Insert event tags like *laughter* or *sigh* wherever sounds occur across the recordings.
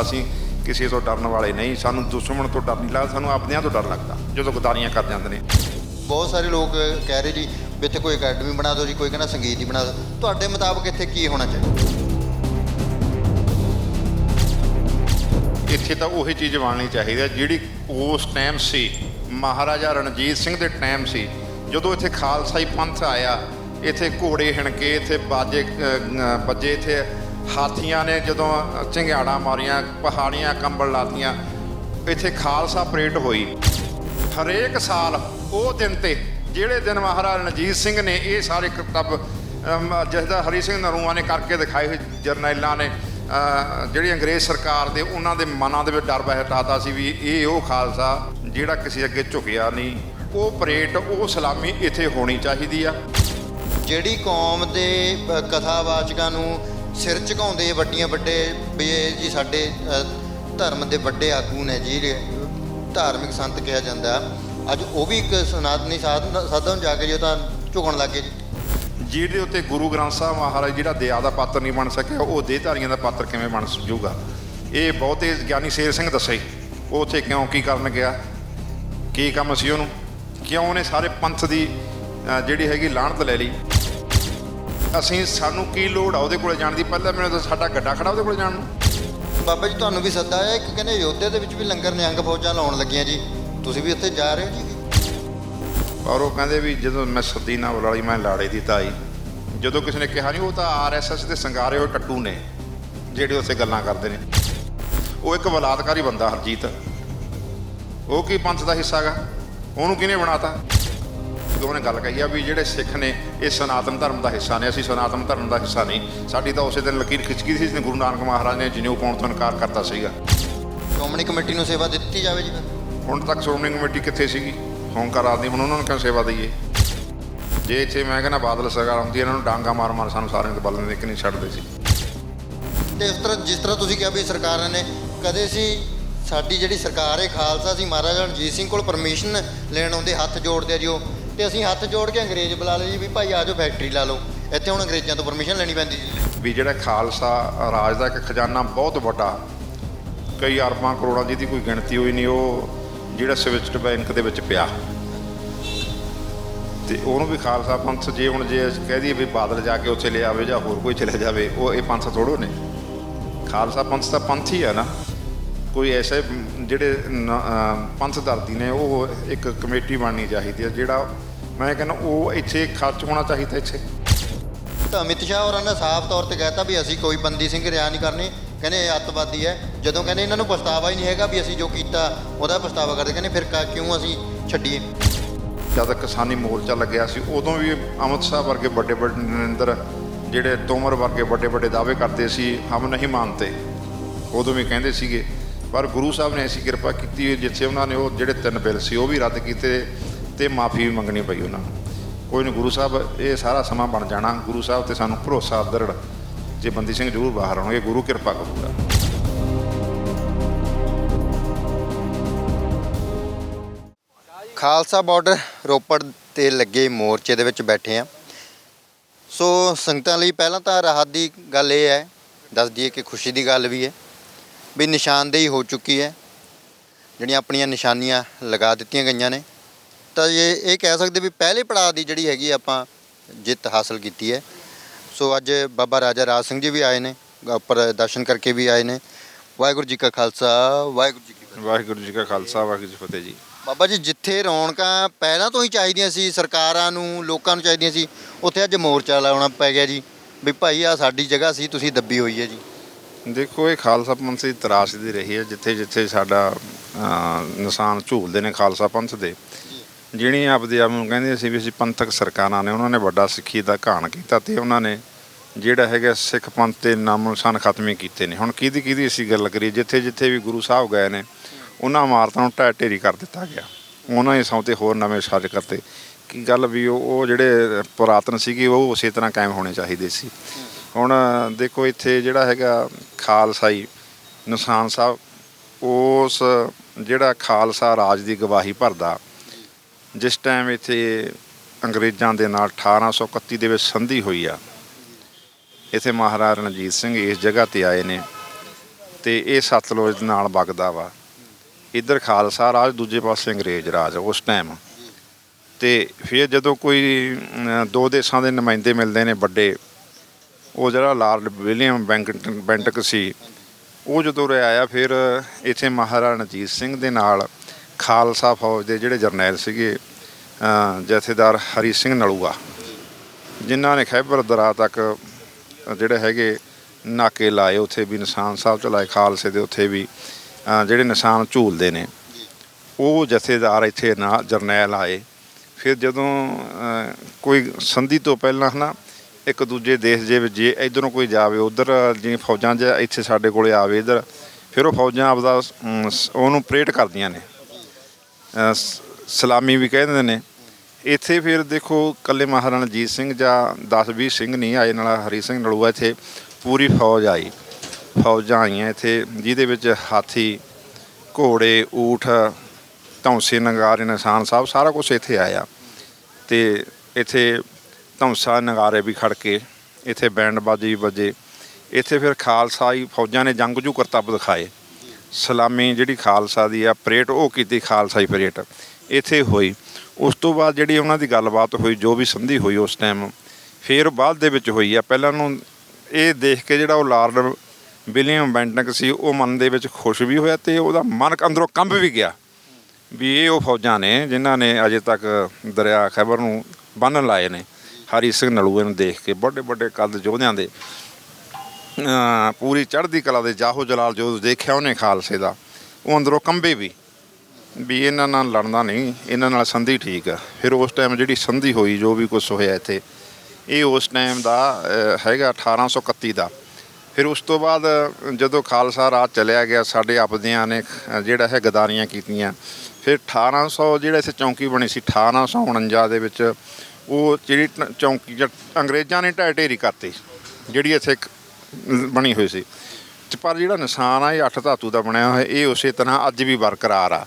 ਅਸੀਂ ਕਿਸੇ ਤੋਂ ਡਰਨ ਵਾਲੇ ਨਹੀਂ। ਸਾਨੂੰ ਦੁਸ਼ਮਣ ਤੋਂ ਡਰ ਨਹੀਂ ਲੱਗਦਾ ਸਾਨੂੰ ਆਪਣਿਆਂ ਤੋਂ ਡਰ ਲੱਗਦਾ ਜਦੋਂ ਗਦਾਰੀਆਂ ਕਰ ਜਾਂਦੇ ਨੇ। ਬਹੁਤ ਸਾਰੇ ਲੋਕ ਕਹਿ ਰਹੇ ਜੀ ਵੀ ਇੱਥੇ ਕੋਈ ਅਕੈਡਮੀ ਬਣਾ ਦਿਓ ਜੀ ਕੋਈ ਕਹਿੰਦਾ ਸੰਗੀਤ ਦੀ ਬਣਾ ਦਿਓ। ਤੁਹਾਡੇ ਮੁਤਾਬਕ ਇੱਥੇ ਕੀ ਹੋਣਾ ਚਾਹੀਦਾ? ਇੱਥੇ ਤਾਂ ਉਹੀ ਚੀਜ਼ ਬਣਨੀ ਚਾਹੀਦੀ ਹੈ ਜਿਹੜੀ ਉਸ ਟਾਈਮ ਸੀ। ਮਹਾਰਾਜਾ ਰਣਜੀਤ ਸਿੰਘ ਦੇ ਟਾਈਮ ਸੀ। ਜਦੋਂ ਇੱਥੇ ਖਾਲਸਾਈ ਪੰਥ ਆਇਆ ਇੱਥੇ ਘੋੜੇ ਹਣਕੇ ਇੱਥੇ ਬਾਜੇ ਵੱਜੇ ਇੱਥੇ ਹਾਥੀਆਂ ਨੇ ਜਦੋਂ ਝੰਗਿਆੜਾਂ ਮਾਰੀਆਂ ਪਹਾੜੀਆਂ ਕੰਬਲ ਲਾਤੀਆਂ ਇੱਥੇ ਖਾਲਸਾ ਪਰੇਡ ਹੋਈ। ਹਰੇਕ ਸਾਲ ਉਹ ਦਿਨ ਤੇ ਜਿਹੜੇ ਦਿਨ ਮਹਾਰਾਜਾ ਰਣਜੀਤ ਸਿੰਘ ਨੇ ਇਹ ਸਾਰੇ ਕਰਤੱਵ ਅਮ, ਹਰੀ ਸਿੰਘ ਨਰੂਆ ਨੇ ਕਰਕੇ ਦਿਖਾਏ ਹੋਏ ਜਰਨੈਲਾਂ ਨੇ ਜਿਹੜੀ ਅੰਗਰੇਜ਼ ਸਰਕਾਰ ਦੇ ਉਹਨਾਂ ਦੇ ਮਨਾਂ ਦੇ ਵਿੱਚ ਡਰ ਬਹਿਟਾਤਾ ਸੀ ਵੀ ਇਹ ਉਹ ਖਾਲਸਾ ਜਿਹੜਾ ਕਿਸੇ ਅੱਗੇ ਝੁਕਿਆ ਨਹੀਂ। ਉਹ ਪਰੇਡ ਉਹ ਸਲਾਮੀ ਇੱਥੇ ਹੋਣੀ ਚਾਹੀਦੀ ਆ। ਜਿਹੜੀ ਕੌਮ ਦੇ ਕਥਾਵਾਚਕਾਂ ਨੂੰ ਸਿਰ ਝੁਕਾਉਂਦੇ ਵੱਡੀਆਂ ਵੱਡੇ ਵੀ ਇਹ ਜੀ ਸਾਡੇ ਧਰਮ ਦੇ ਵੱਡੇ ਆਗੂ ਨੇ ਜੀ ਧਾਰਮਿਕ ਸੰਤ ਕਿਹਾ ਜਾਂਦਾ। ਅੱਜ ਉਹ ਵੀ ਇੱਕ ਸਨਾਤਨੀ ਸਾਧਨ ਸਾਧਨ ਜਾ ਕੇ ਜੋ ਤਾਂ ਝੁਕਣ ਲੱਗੇ ਜੀ। ਜਿਹਦੇ ਉੱਤੇ ਗੁਰੂ ਗ੍ਰੰਥ ਸਾਹਿਬ ਮਹਾਰਾਜ ਜਿਹੜਾ ਦਇਆ ਦਾ ਪਾਤਰ ਨਹੀਂ ਬਣ ਸਕਿਆ, ਉਹ ਦੇਹਧਾਰੀਆਂ ਦਾ ਪਾਤਰ ਕਿਵੇਂ ਬਣ ਜੂਗਾ? ਇਹ ਬਹੁਤੇ ਗਿਆਨੀ ਸ਼ੇਰ ਸਿੰਘ ਦੱਸੇ, ਉਹ ਉੱਥੇ ਕਿਉਂ, ਕੀ ਕਰਨ ਗਿਆ? ਕੀ ਕੰਮ ਸੀ ਉਹਨੂੰ? ਕਿਉਂ ਉਹਨੇ ਸਾਰੇ ਪੰਥ ਦੀ ਜਿਹੜੀ ਹੈਗੀ ਲਾਹਣਤ ਲੈ ਲਈ? ਅਸੀਂ ਸਾਨੂੰ ਕੀ ਲੋੜ ਆ ਉਹਦੇ ਕੋਲੇ ਜਾਣ ਦੀ? ਪਹਿਲਾਂ ਮੈਨੂੰ ਤਾਂ ਸਾਡਾ ਗੱਡਾ ਖੜਾ ਉਹਦੇ ਕੋਲੇ ਜਾਣ ਨੂੰ। ਬਾਬਾ ਜੀ ਤੁਹਾਨੂੰ ਵੀ ਸੱਦਾ ਆਇਆ ਇੱਕ ਕਹਿੰਦੇ ਯੋਧੇ ਦੇ ਵਿੱਚ ਵੀ ਲੰਗਰ ਨਿਹੰਗ ਫੌਜਾਂ ਲਾਉਣ ਲੱਗੀਆਂ ਜੀ। ਤੁਸੀਂ ਵੀ ਉੱਥੇ ਜਾ ਰਹੇ ਹੋ ਜੀ? ਔਰ ਉਹ ਕਹਿੰਦੇ ਵੀ ਜਦੋਂ ਮੈਂ ਸੱਦੀ ਨਾ ਵਾਲੀ ਮੈਂ ਲਾੜੇ ਦੀ ਤਾਈ। ਜਦੋਂ ਕਿਸੇ ਨੇ ਕਿਹਾ ਨਹੀਂ ਉਹ ਤਾਂ ਆਰਐਸਐਸ ਦੇ ਸੰਗਾਰੇ ਹੋਏ ਟੱਟੂ ਨੇ ਜਿਹੜੇ ਉੱਥੇ ਗੱਲਾਂ ਕਰਦੇ ਨੇ। ਉਹ ਇੱਕ ਬਲਾਤਕਾਰੀ ਬੰਦਾ ਹਰਜੀਤ। ਉਹ ਕੀ ਪੰਥ ਦਾ ਹਿੱਸਾ ਗਾ? ਉਹਨੂੰ ਕਿਹਨੇ ਬਣਾਤਾ? ਕਿਉਂਕਿ ਉਹਨੇ ਗੱਲ ਕਹੀ ਆ ਵੀ ਜਿਹੜੇ ਸਿੱਖ ਨੇ ਇਹ ਸਨਾਤਨ ਧਰਮ ਦਾ ਹਿੱਸਾ ਨੇ ਅਸੀਂ ਸਨਾਤਨ ਧਰਮ ਦਾ ਹਿੱਸਾ ਨਹੀਂ। ਸਾਡੀ ਤਾਂ ਉਸੇ ਦਿਨ ਲਕੀਰ ਖਿੱਚ ਗਈ ਸੀ ਜਿਸ ਗੁਰੂ ਨਾਨਕ ਮਹਾਰਾਜ ਨੇ ਜਨੇਊ ਪਾਉਣ ਤੋਂ ਇਨਕਾਰ ਕਰਤਾ ਸੀਗਾ। ਸ਼੍ਰੋਮਣੀ ਕਮੇਟੀ ਨੂੰ ਸੇਵਾ ਦਿੱਤੀ ਜਾਵੇ ਜੀ ਹੁਣ ਤੱਕ ਸ਼੍ਰੋਮਣੀ ਕਮੇਟੀ ਕਿੱਥੇ ਸੀਗੀ? ਹੁਣ ਕਰ ਆਦੀ ਹੁਣ ਉਹਨਾਂ ਨੂੰ ਕਿਉਂ ਸੇਵਾ ਦਈਏ? ਜੇ ਇੱਥੇ ਮੈਂ ਕਹਿੰਦਾ ਬਾਦਲ ਸਰਕਾਰ ਆਉਂਦੀ ਇਹਨਾਂ ਨੂੰ ਡਾਂਗਾ ਮਾਰ ਮਾਰ ਸਾਨੂੰ ਸਾਰਿਆਂ ਨੂੰ ਬਦਲਣ ਦੇ ਕਿ ਨਹੀਂ ਛੱਡਦੇ ਸੀ ਤੇ ਇਸ ਤਰ੍ਹਾਂ ਜਿਸ ਤਰ੍ਹਾਂ ਤੁਸੀਂ ਕਿਹਾ ਵੀ ਸਰਕਾਰਾਂ ਨੇ ਕਦੇ ਸੀ ਸਾਡੀ ਜਿਹੜੀ ਸਰਕਾਰ ਹੈ ਖਾਲਸਾ ਸੀ ਮਹਾਰਾਜਾ ਰਣਜੀਤ ਸਿੰਘ ਕੋਲ ਪਰਮਿਸ਼ਨ ਲੈਣ ਆਉਂਦੇ ਹੱਥ ਜੋੜਦੇ ਆ ਜੀ ਉਹ? ਤੇ ਅਸੀਂ ਹੱਥ ਜੋੜ ਕੇ ਅੰਗਰੇਜ਼ ਬੁਲਾ ਲਏ ਜੀ ਵੀ ਭਾਈ ਆਜੋ ਫੈਕਟਰੀ ਲਾ ਲਓ। ਇੱਥੇ ਹੁਣ ਅੰਗਰੇਜ਼ਾਂ ਤੋਂ ਪਰਮਿਸ਼ਨ ਲੈਣੀ ਪੈਂਦੀ ਜੀ। ਵੀ ਜਿਹੜਾ ਖਾਲਸਾ ਰਾਜ ਦਾ ਇੱਕ ਖਜ਼ਾਨਾ ਬਹੁਤ ਵੱਡਾ, ਕਈ ਅਰਬਾਂ ਕਰੋੜਾਂ ਜਿਹਦੀ ਕੋਈ ਗਿਣਤੀ ਹੋਈ ਨਹੀਂ, ਉਹ ਜਿਹੜਾ ਸਵਿਚਡ ਬੈਂਕ ਦੇ ਵਿੱਚ ਪਿਆ। ਤੇ ਉਹਨੂੰ ਵੀ ਖਾਲਸਾ ਪੰਥ ਜੇ ਹੁਣ ਜੇ ਕਹਿ ਦਈਏ ਵੀ ਬਾਦਲ ਜਾ ਕੇ ਉੱਥੇ ਲੈ ਆਵੇ ਜਾਂ ਹੋਰ ਕੋਈ ਚਲੇ ਜਾਵੇ, ਉਹ ਇਹ ਪੰਥ ਥੋੜੋ ਨੇ। ਖਾਲਸਾ ਪੰਥ ਤਾਂ ਪੰਥ ਹੀ ਆ ਨਾ। ਕੋਈ ਐਸੇ ਜਿਹੜੇ ਪੰਥ ਧਰਤੀ ਨੇ ਉਹ ਇੱਕ ਕਮੇਟੀ ਬਣਨੀ ਚਾਹੀਦੀ ਹੈ ਜਿਹੜਾ ਮੈਂ ਕਹਿੰਦਾ ਉਹ ਇੱਥੇ ਖਰਚ ਹੋਣਾ ਚਾਹੀਦਾ ਇੱਥੇ। ਤਾਂ ਅਮਿਤ ਸ਼ਾਹ ਹੋਰਾਂ ਨੇ ਸਾਫ਼ ਤੌਰ ਤੇ ਕਹਿਤਾ ਵੀ ਅਸੀਂ ਕੋਈ ਬੰਦੀ ਸਿੰਘ ਰਿਆ ਨਹੀਂ ਕਰਨੀ ਕਹਿੰਦੇ ਇਹ ਅੱਤਵਾਦੀ ਹੈ। ਜਦੋਂ ਕਹਿੰਦੇ ਇਹਨਾਂ ਨੂੰ ਪਛਤਾਵਾ ਹੀ ਨਹੀਂ ਹੈਗਾ ਵੀ ਅਸੀਂ ਜੋ ਕੀਤਾ ਉਹਦਾ ਪਛਤਾਵਾ ਕਰਦੇ ਕਹਿੰਦੇ ਫਿਰ ਕਿਉਂ ਅਸੀਂ ਛੱਡੀਏ? ਜਦ ਕਿਸਾਨੀ ਮੋਰਚਾ ਲੱਗਿਆ ਸੀ ਉਦੋਂ ਵੀ ਅਮਿਤ ਸ਼ਾਹ ਵਰਗੇ ਵੱਡੇ ਵੱਡੇ ਨਰਿੰਦਰ ਜਿਹੜੇ ਤੋਮਰ ਵਰਗੇ ਵੱਡੇ ਵੱਡੇ ਦਾਅਵੇ ਕਰਦੇ ਸੀ ਹਮ ਨਹੀਂ ਮੰਨਤੇ। ਉਦੋਂ ਵੀ ਕਹਿੰਦੇ ਸੀਗੇ ਪਰ ਗੁਰੂ ਸਾਹਿਬ ਨੇ ਐਸੀ ਕਿਰਪਾ ਕੀਤੀ ਜਿੱਥੇ ਉਹਨਾਂ ਨੇ ਉਹ ਜਿਹੜੇ ਤਿੰਨ ਬਿੱਲ ਸੀ ਉਹ ਵੀ ਰੱਦ ਕੀਤੇ ਤੇ ਮਾਫੀ ਵੀ ਮੰਗਣੀ ਪਈ ਉਹਨਾਂ ਨੂੰ। ਕੋਈ ਨਹੀਂ, ਗੁਰੂ ਸਾਹਿਬ, ਇਹ ਸਾਰਾ ਸਮਾਂ ਬਣ ਜਾਣਾ। ਗੁਰੂ ਸਾਹਿਬ ਤੇ ਸਾਨੂੰ ਭਰੋਸਾ, ਦਰੜ। ਜੇ ਬੰਦੀ ਸਿੰਘ ਜ਼ਰੂਰ ਬਾਹਰ ਆਉਣਗੇ, ਗੁਰੂ ਕਿਰਪਾ ਕਰੂਗਾ। ਖਾਲਸਾ ਬਾਰਡਰ ਰੋਪੜ ਤੇ ਲੱਗੇ ਮੋਰਚੇ ਦੇ ਵਿੱਚ ਬੈਠੇ ਆ ਸੋ ਸੰਗਤਾਂ ਲਈ ਪਹਿਲਾਂ ਤਾਂ ਰਾਹਤ ਦੀ ਗੱਲ ਇਹ ਹੈ, ਦੱਸ ਦਈਏ ਕਿ ਖੁਸ਼ੀ ਦੀ ਗੱਲ ਵੀ ਹੈ। ਵੀ ਨਿਸ਼ਾਨਦੇਹੀ ਹੋ ਚੁੱਕੀ ਹੈ। ਜਿਹੜੀਆਂ ਆਪਣੀਆਂ ਨਿਸ਼ਾਨੀਆਂ ਲਗਾ ਦਿੱਤੀਆਂ ਗਈਆਂ ਨੇ। ਤਾਂ ਇਹ ਇਹ ਕਹਿ ਸਕਦੇ ਵੀ ਪਹਿਲੇ ਪੜਾਅ ਦੀ ਜਿਹੜੀ ਹੈਗੀ ਆਪਾਂ ਜਿੱਤ ਹਾਸਲ ਕੀਤੀ ਹੈ। ਸੋ ਅੱਜ ਬਾਬਾ ਰਾਜਾ ਰਾਜ ਸਿੰਘ ਜੀ ਵੀ ਆਏ ਨੇ ਉੱਪਰ ਦਰਸ਼ਨ ਕਰਕੇ ਵੀ ਆਏ ਨੇ। ਵਾਹਿਗੁਰੂ ਜੀ ਕਾ ਖਾਲਸਾ ਵਾਹਿਗੁਰੂ ਜੀ ਕੀ ਫਤਿਹ। ਵਾਹਿਗੁਰੂ ਜੀ ਕਾ ਖਾਲਸਾ ਵਾਹਿਗੁਰੂ ਜੀ ਫਤਿਹ ਜੀ। ਬਾਬਾ ਜੀ ਜਿੱਥੇ ਰੌਣਕਾਂ ਪਹਿਲਾਂ ਤੋਂ ਹੀ ਚਾਹੀਦੀਆਂ ਸੀ ਸਰਕਾਰਾਂ ਨੂੰ ਲੋਕਾਂ ਨੂੰ ਚਾਹੀਦੀਆਂ ਸੀ ਉੱਥੇ ਅੱਜ ਮੋਰਚਾ ਲਾਉਣਾ ਪੈ ਗਿਆ ਜੀ। ਵੀ ਭਾਈ ਆ ਸਾਡੀ ਜਗ੍ਹਾ ਸੀ ਤੁਸੀਂ ਦੱਬੀ ਹੋਈ ਹੈ ਜੀ। ਦੇਖੋ, ਇਹ ਖਾਲਸਾ ਪੰਥ ਦੀ ਤਰਾਸ਼ਦੀ ਰਹੀ ਹੈ, ਜਿੱਥੇ ਜਿੱਥੇ ਸਾਡਾ ਨਿਸ਼ਾਨ ਝੂਲਦੇ ਨੇ ਖਾਲਸਾ ਪੰਥ ਦੇ। ਜਿਹੜੀਆਂ ਆਪਦੇ ਆਪ ਨੂੰ ਕਹਿੰਦੇ ਸੀ ਵੀ ਅਸੀਂ ਪੰਥਕ ਸਰਕਾਰਾਂ ਨੇ, ਉਹਨਾਂ ਨੇ ਵੱਡਾ ਸਿੱਖੀ ਦਾ ਘਾਣ ਕੀਤਾ ਤੇ ਉਹਨਾਂ ਨੇ ਜਿਹੜਾ ਹੈਗਾ ਸਿੱਖ ਪੰਥ ਦੇ ਨਾਮੋ ਨਿਸ਼ਾਨ ਖਤਮੇ ਕੀਤੇ ਨੇ। ਹੁਣ ਕਿਹਦੀ ਕਿਹਦੀ ਅਸੀਂ ਗੱਲ ਕਰੀਏ, ਜਿੱਥੇ ਜਿੱਥੇ ਵੀ ਗੁਰੂ ਸਾਹਿਬ ਗਏ ਨੇ, ਉਹਨਾਂ ਇਮਾਰਤਾਂ ਨੂੰ ਢਹਿ ਢੇਰੀ ਕਰ ਦਿੱਤਾ ਗਿਆ। ਉਹਨਾਂ ਹੀ ਸੌ ਤੇ ਹੋਰ ਨਵੇਂ ਸਾਜ ਕਰਤੇ। ਕੀ ਗੱਲ ਵੀ ਉਹ ਉਹ ਜਿਹੜੇ ਪੁਰਾਤਨ ਸੀਗੇ, ਉਹ ਉਸੇ ਤਰ੍ਹਾਂ ਕਾਇਮ ਹੋਣੇ ਚਾਹੀਦੇ ਸੀ। ਹੁਣ ਦੇਖੋ ਇੱਥੇ ਜਿਹੜਾ ਹੈਗਾ ਖਾਲਸਾਈ ਨਿਸ਼ਾਨ ਸਾਹਿਬ, ਉਸ ਜਿਹੜਾ ਖਾਲਸਾ ਰਾਜ ਦੀ ਗਵਾਹੀ ਭਰਦਾ, ਜਿਸ ਟਾਈਮ ਇੱਥੇ ਅੰਗਰੇਜ਼ਾਂ ਦੇ ਨਾਲ 1831 ਦੇ ਵਿੱਚ ਸੰਧੀ ਹੋਈ ਆ, ਇੱਥੇ ਮਹਾਰਾਜਾ ਰਣਜੀਤ ਸਿੰਘ ਇਸ ਜਗ੍ਹਾ ਤੇ ਆਏ ਨੇ, ਤੇ ਇਹ ਸਤਲੁਜ ਨਾਲ ਵਗਦਾ ਵਾ। ਇੱਧਰ ਖਾਲਸਾ ਰਾਜ, ਦੂਜੇ ਪਾਸੇ ਅੰਗਰੇਜ਼ ਰਾਜ ਉਸ ਟਾਈਮ ਤੇ ਫਿਰ ਜਦੋਂ ਕੋਈ ਦੋ ਦੇਸ਼ਾਂ ਦੇ ਨੁਮਾਇੰਦੇ ਮਿਲਦੇ ਨੇ ਵੱਡੇ ਉਹ ਜਿਹੜਾ ਲਾਰਡ ਵਿਲੀਅਮ ਬੈਂਕਟਨ ਬੈਂਟਕ ਸੀ, ਉਹ ਜਦੋਂ ਉਰੇ ਆਇਆ, ਫਿਰ ਇੱਥੇ ਮਹਾਰਾਣਾ ਰਣਜੀਤ ਸਿੰਘ ਦੇ ਨਾਲ ਖਾਲਸਾ ਫੌਜ ਦੇ ਜਿਹੜੇ ਜਰਨੈਲ ਸੀਗੇ ਜਥੇਦਾਰ ਹਰੀ ਸਿੰਘ ਨਲੂਆ, ਜਿਨ੍ਹਾਂ ਨੇ ਖੈਬਰ ਦਰਾ ਤੱਕ ਜਿਹੜੇ ਹੈਗੇ ਨਾਕੇ ਲਾਏ, ਉੱਥੇ ਵੀ ਨਿਸ਼ਾਨ ਸਾਹਿਬ 'ਚ ਲਾਏ, ਖਾਲਸੇ ਦੇ ਉੱਥੇ ਵੀ ਜਿਹੜੇ ਨਿਸ਼ਾਨ ਝੂਲਦੇ ਨੇ, ਉਹ ਜਥੇਦਾਰ ਇੱਥੇ ਨਾ ਜਰਨੈਲ ਆਏ। ਫਿਰ ਜਦੋਂ ਕੋਈ ਸੰਧੀ ਤੋਂ ਪਹਿਲਾਂ ਹਨਾ ਇੱਕ ਦੂਜੇ ਦੇਸ਼ ਦੇ ਵਿੱਚ ਜੇ ਇਧਰੋਂ ਕੋਈ ਜਾਵੇ, ਉਧਰ ਜਿਵੇਂ ਫੌਜਾਂ 'ਚ ਇੱਥੇ ਸਾਡੇ ਕੋਲੇ ਆਵੇ ਇਧਰ, ਫਿਰ ਉਹ ਫੌਜਾਂ ਆਪਦਾ ਉਹਨੂੰ ਪ੍ਰੇਟ ਕਰਦੀਆਂ ਨੇ। ਸਲਾਮੀ ਵੀ ਕਹਿ ਦਿੰਦੇ ਨੇ। ਇੱਥੇ ਫਿਰ ਦੇਖੋ ਕੱਲੇ ਮਹਾਰਾਣਾ ਰਣਜੀਤ ਸਿੰਘ ਜਾਂ 10 20 ਸਿੰਘ ਨਹੀਂ, ਆਏ ਨਾਲ ਹਰੀ ਸਿੰਘ ਨਲੂਆ ਇੱਥੇ ਪੂਰੀ ਫੌਜ ਆਈ। ਫੌਜਾਂ ਆਈਆਂ ਇੱਥੇ, ਜਿਹਦੇ ਵਿੱਚ ਹਾਥੀ, ਘੋੜੇ, ਊਠ, ਧੌਂਸੇ, ਨਗਾਰੇ ਨਿਸ਼ਾਨ ਸਾਹਿਬ ਸਾਰਾ ਕੁਝ ਇੱਥੇ ਆਇਆ। ਤੇ ਇੱਥੇ ਧੌਂਸਾ ਨਗਾਰੇ ਵੀ ਖੜ ਕੇ ਇੱਥੇ ਬੈਂਡ ਬਾਜੀ ਵੀ ਵੱਜੇ। ਇੱਥੇ ਫਿਰ ਖਾਲਸਾਈ ਫੌਜਾਂ ਨੇ ਜੰਗਜੂ ਕਰਤੱਵ ਦਿਖਾਏ। ਸਲਾਮੀ ਜਿਹੜੀ ਖਾਲਸਾ ਦੀ ਆ ਪਰੇਡ, ਉਹ ਕੀਤੀ ਖਾਲਸਾਈ ਪਰੇਡ। ਇੱਥੇ ਹੋਈ। ਉਸ ਤੋਂ ਬਾਅਦ ਜਿਹੜੀ ਉਹਨਾਂ ਦੀ ਗੱਲਬਾਤ ਹੋਈ, ਜੋ ਵੀ ਸੰਧੀ ਹੋਈ ਉਸ ਟਾਈਮ ਫਿਰ ਬਾਅਦ ਦੇ ਵਿੱਚ ਹੋਈ ਆ। ਪਹਿਲਾਂ ਨੂੰ ਇਹ ਦੇਖ ਕੇ ਜਿਹੜਾ ਉਹ ਲਾਰਡ ਵਿਲੀਅਮ ਬੈਂਟਨਕ ਸੀ, ਉਹ ਮਨ ਦੇ ਵਿੱਚ ਖੁਸ਼ ਵੀ ਹੋਇਆ ਤੇ ਉਹਦਾ ਮਨ ਅੰਦਰੋਂ ਕੰਬ ਵੀ ਗਿਆ ਵੀ ਇਹ ਉਹ ਫੌਜਾਂ ਨੇ, ਜਿਨ੍ਹਾਂ ਨੇ ਅਜੇ ਤੱਕ ਦਰਿਆ ਖੈਬਰ ਨੂੰ ਬੰਨ੍ਹਣ ਲਾਏ ਨੇ। ਹਰੀ ਸਿੰਘ ਨਲੂਏ ਨੂੰ ਦੇਖ ਕੇ ਵੱਡੇ ਵੱਡੇ ਕੱਦ ਯੋਧਿਆਂ ਦੇ ਪੂਰੀ ਚੜ੍ਹਦੀ ਕਲਾ ਦੇ ਜਾਹੋ ਜਲਾਲ ਜੋ ਦੇਖਿਆ ਉਹਨੇ ਖਾਲਸੇ ਦਾ ਉਹ ਅੰਦਰੋਂ ਕੰਬੇ ਵੀ ਵੀ ਇਹਨਾਂ ਨਾਲ ਲੜਨਾ ਨਹੀਂ ਇਹਨਾਂ ਨਾਲ ਸੰਧੀ ਠੀਕ ਆ। ਫਿਰ ਉਸ ਟਾਈਮ ਜਿਹੜੀ ਸੰਧੀ ਹੋਈ ਜੋ ਵੀ ਕੁਝ ਹੋਇਆ ਇੱਥੇ ਇਹ ਉਸ ਟਾਈਮ ਦਾ ਅਹ, ਹੈਗਾ 1831 ਦਾ। ਫਿਰ ਉਸ ਤੋਂ ਬਾਅਦ ਜਦੋਂ ਖਾਲਸਾ ਰਾਜ ਚਲਿਆ ਗਿਆ ਸਾਡੇ ਆਪਦਿਆਂ ਨੇ ਜਿਹੜਾ ਹੈ ਗਦਾਰੀਆਂ ਕੀਤੀਆਂ। ਫਿਰ 1800 ਜਿਹੜਾ ਇੱਥੇ ਚੌਂਕੀ ਬਣੀ ਸੀ 1849 ਦੇ ਵਿੱਚ ਉਹ ਜਿਹੜੀ ਚੌਂਕੀ ਜ- ਅੰਗਰੇਜ਼ਾਂ ਨੇ ਢਹਿ ਢੇਰੀ ਕਰਤੀ ਜਿਹੜੀ ਇੱਥੇ ਬਣੀ ਹੋਈ ਸੀ ਤੇ ਪਰ ਜਿਹੜਾ ਨਿਸ਼ਾਨ ਆ ਇਹ ਅੱਠ ਧਾਤੂ ਦਾ ਬਣਿਆ ਹੋਇਆ ਇਹ ਉਸੇ ਤਰ੍ਹਾਂ ਅੱਜ ਵੀ ਬਰਕਰਾਰ ਆ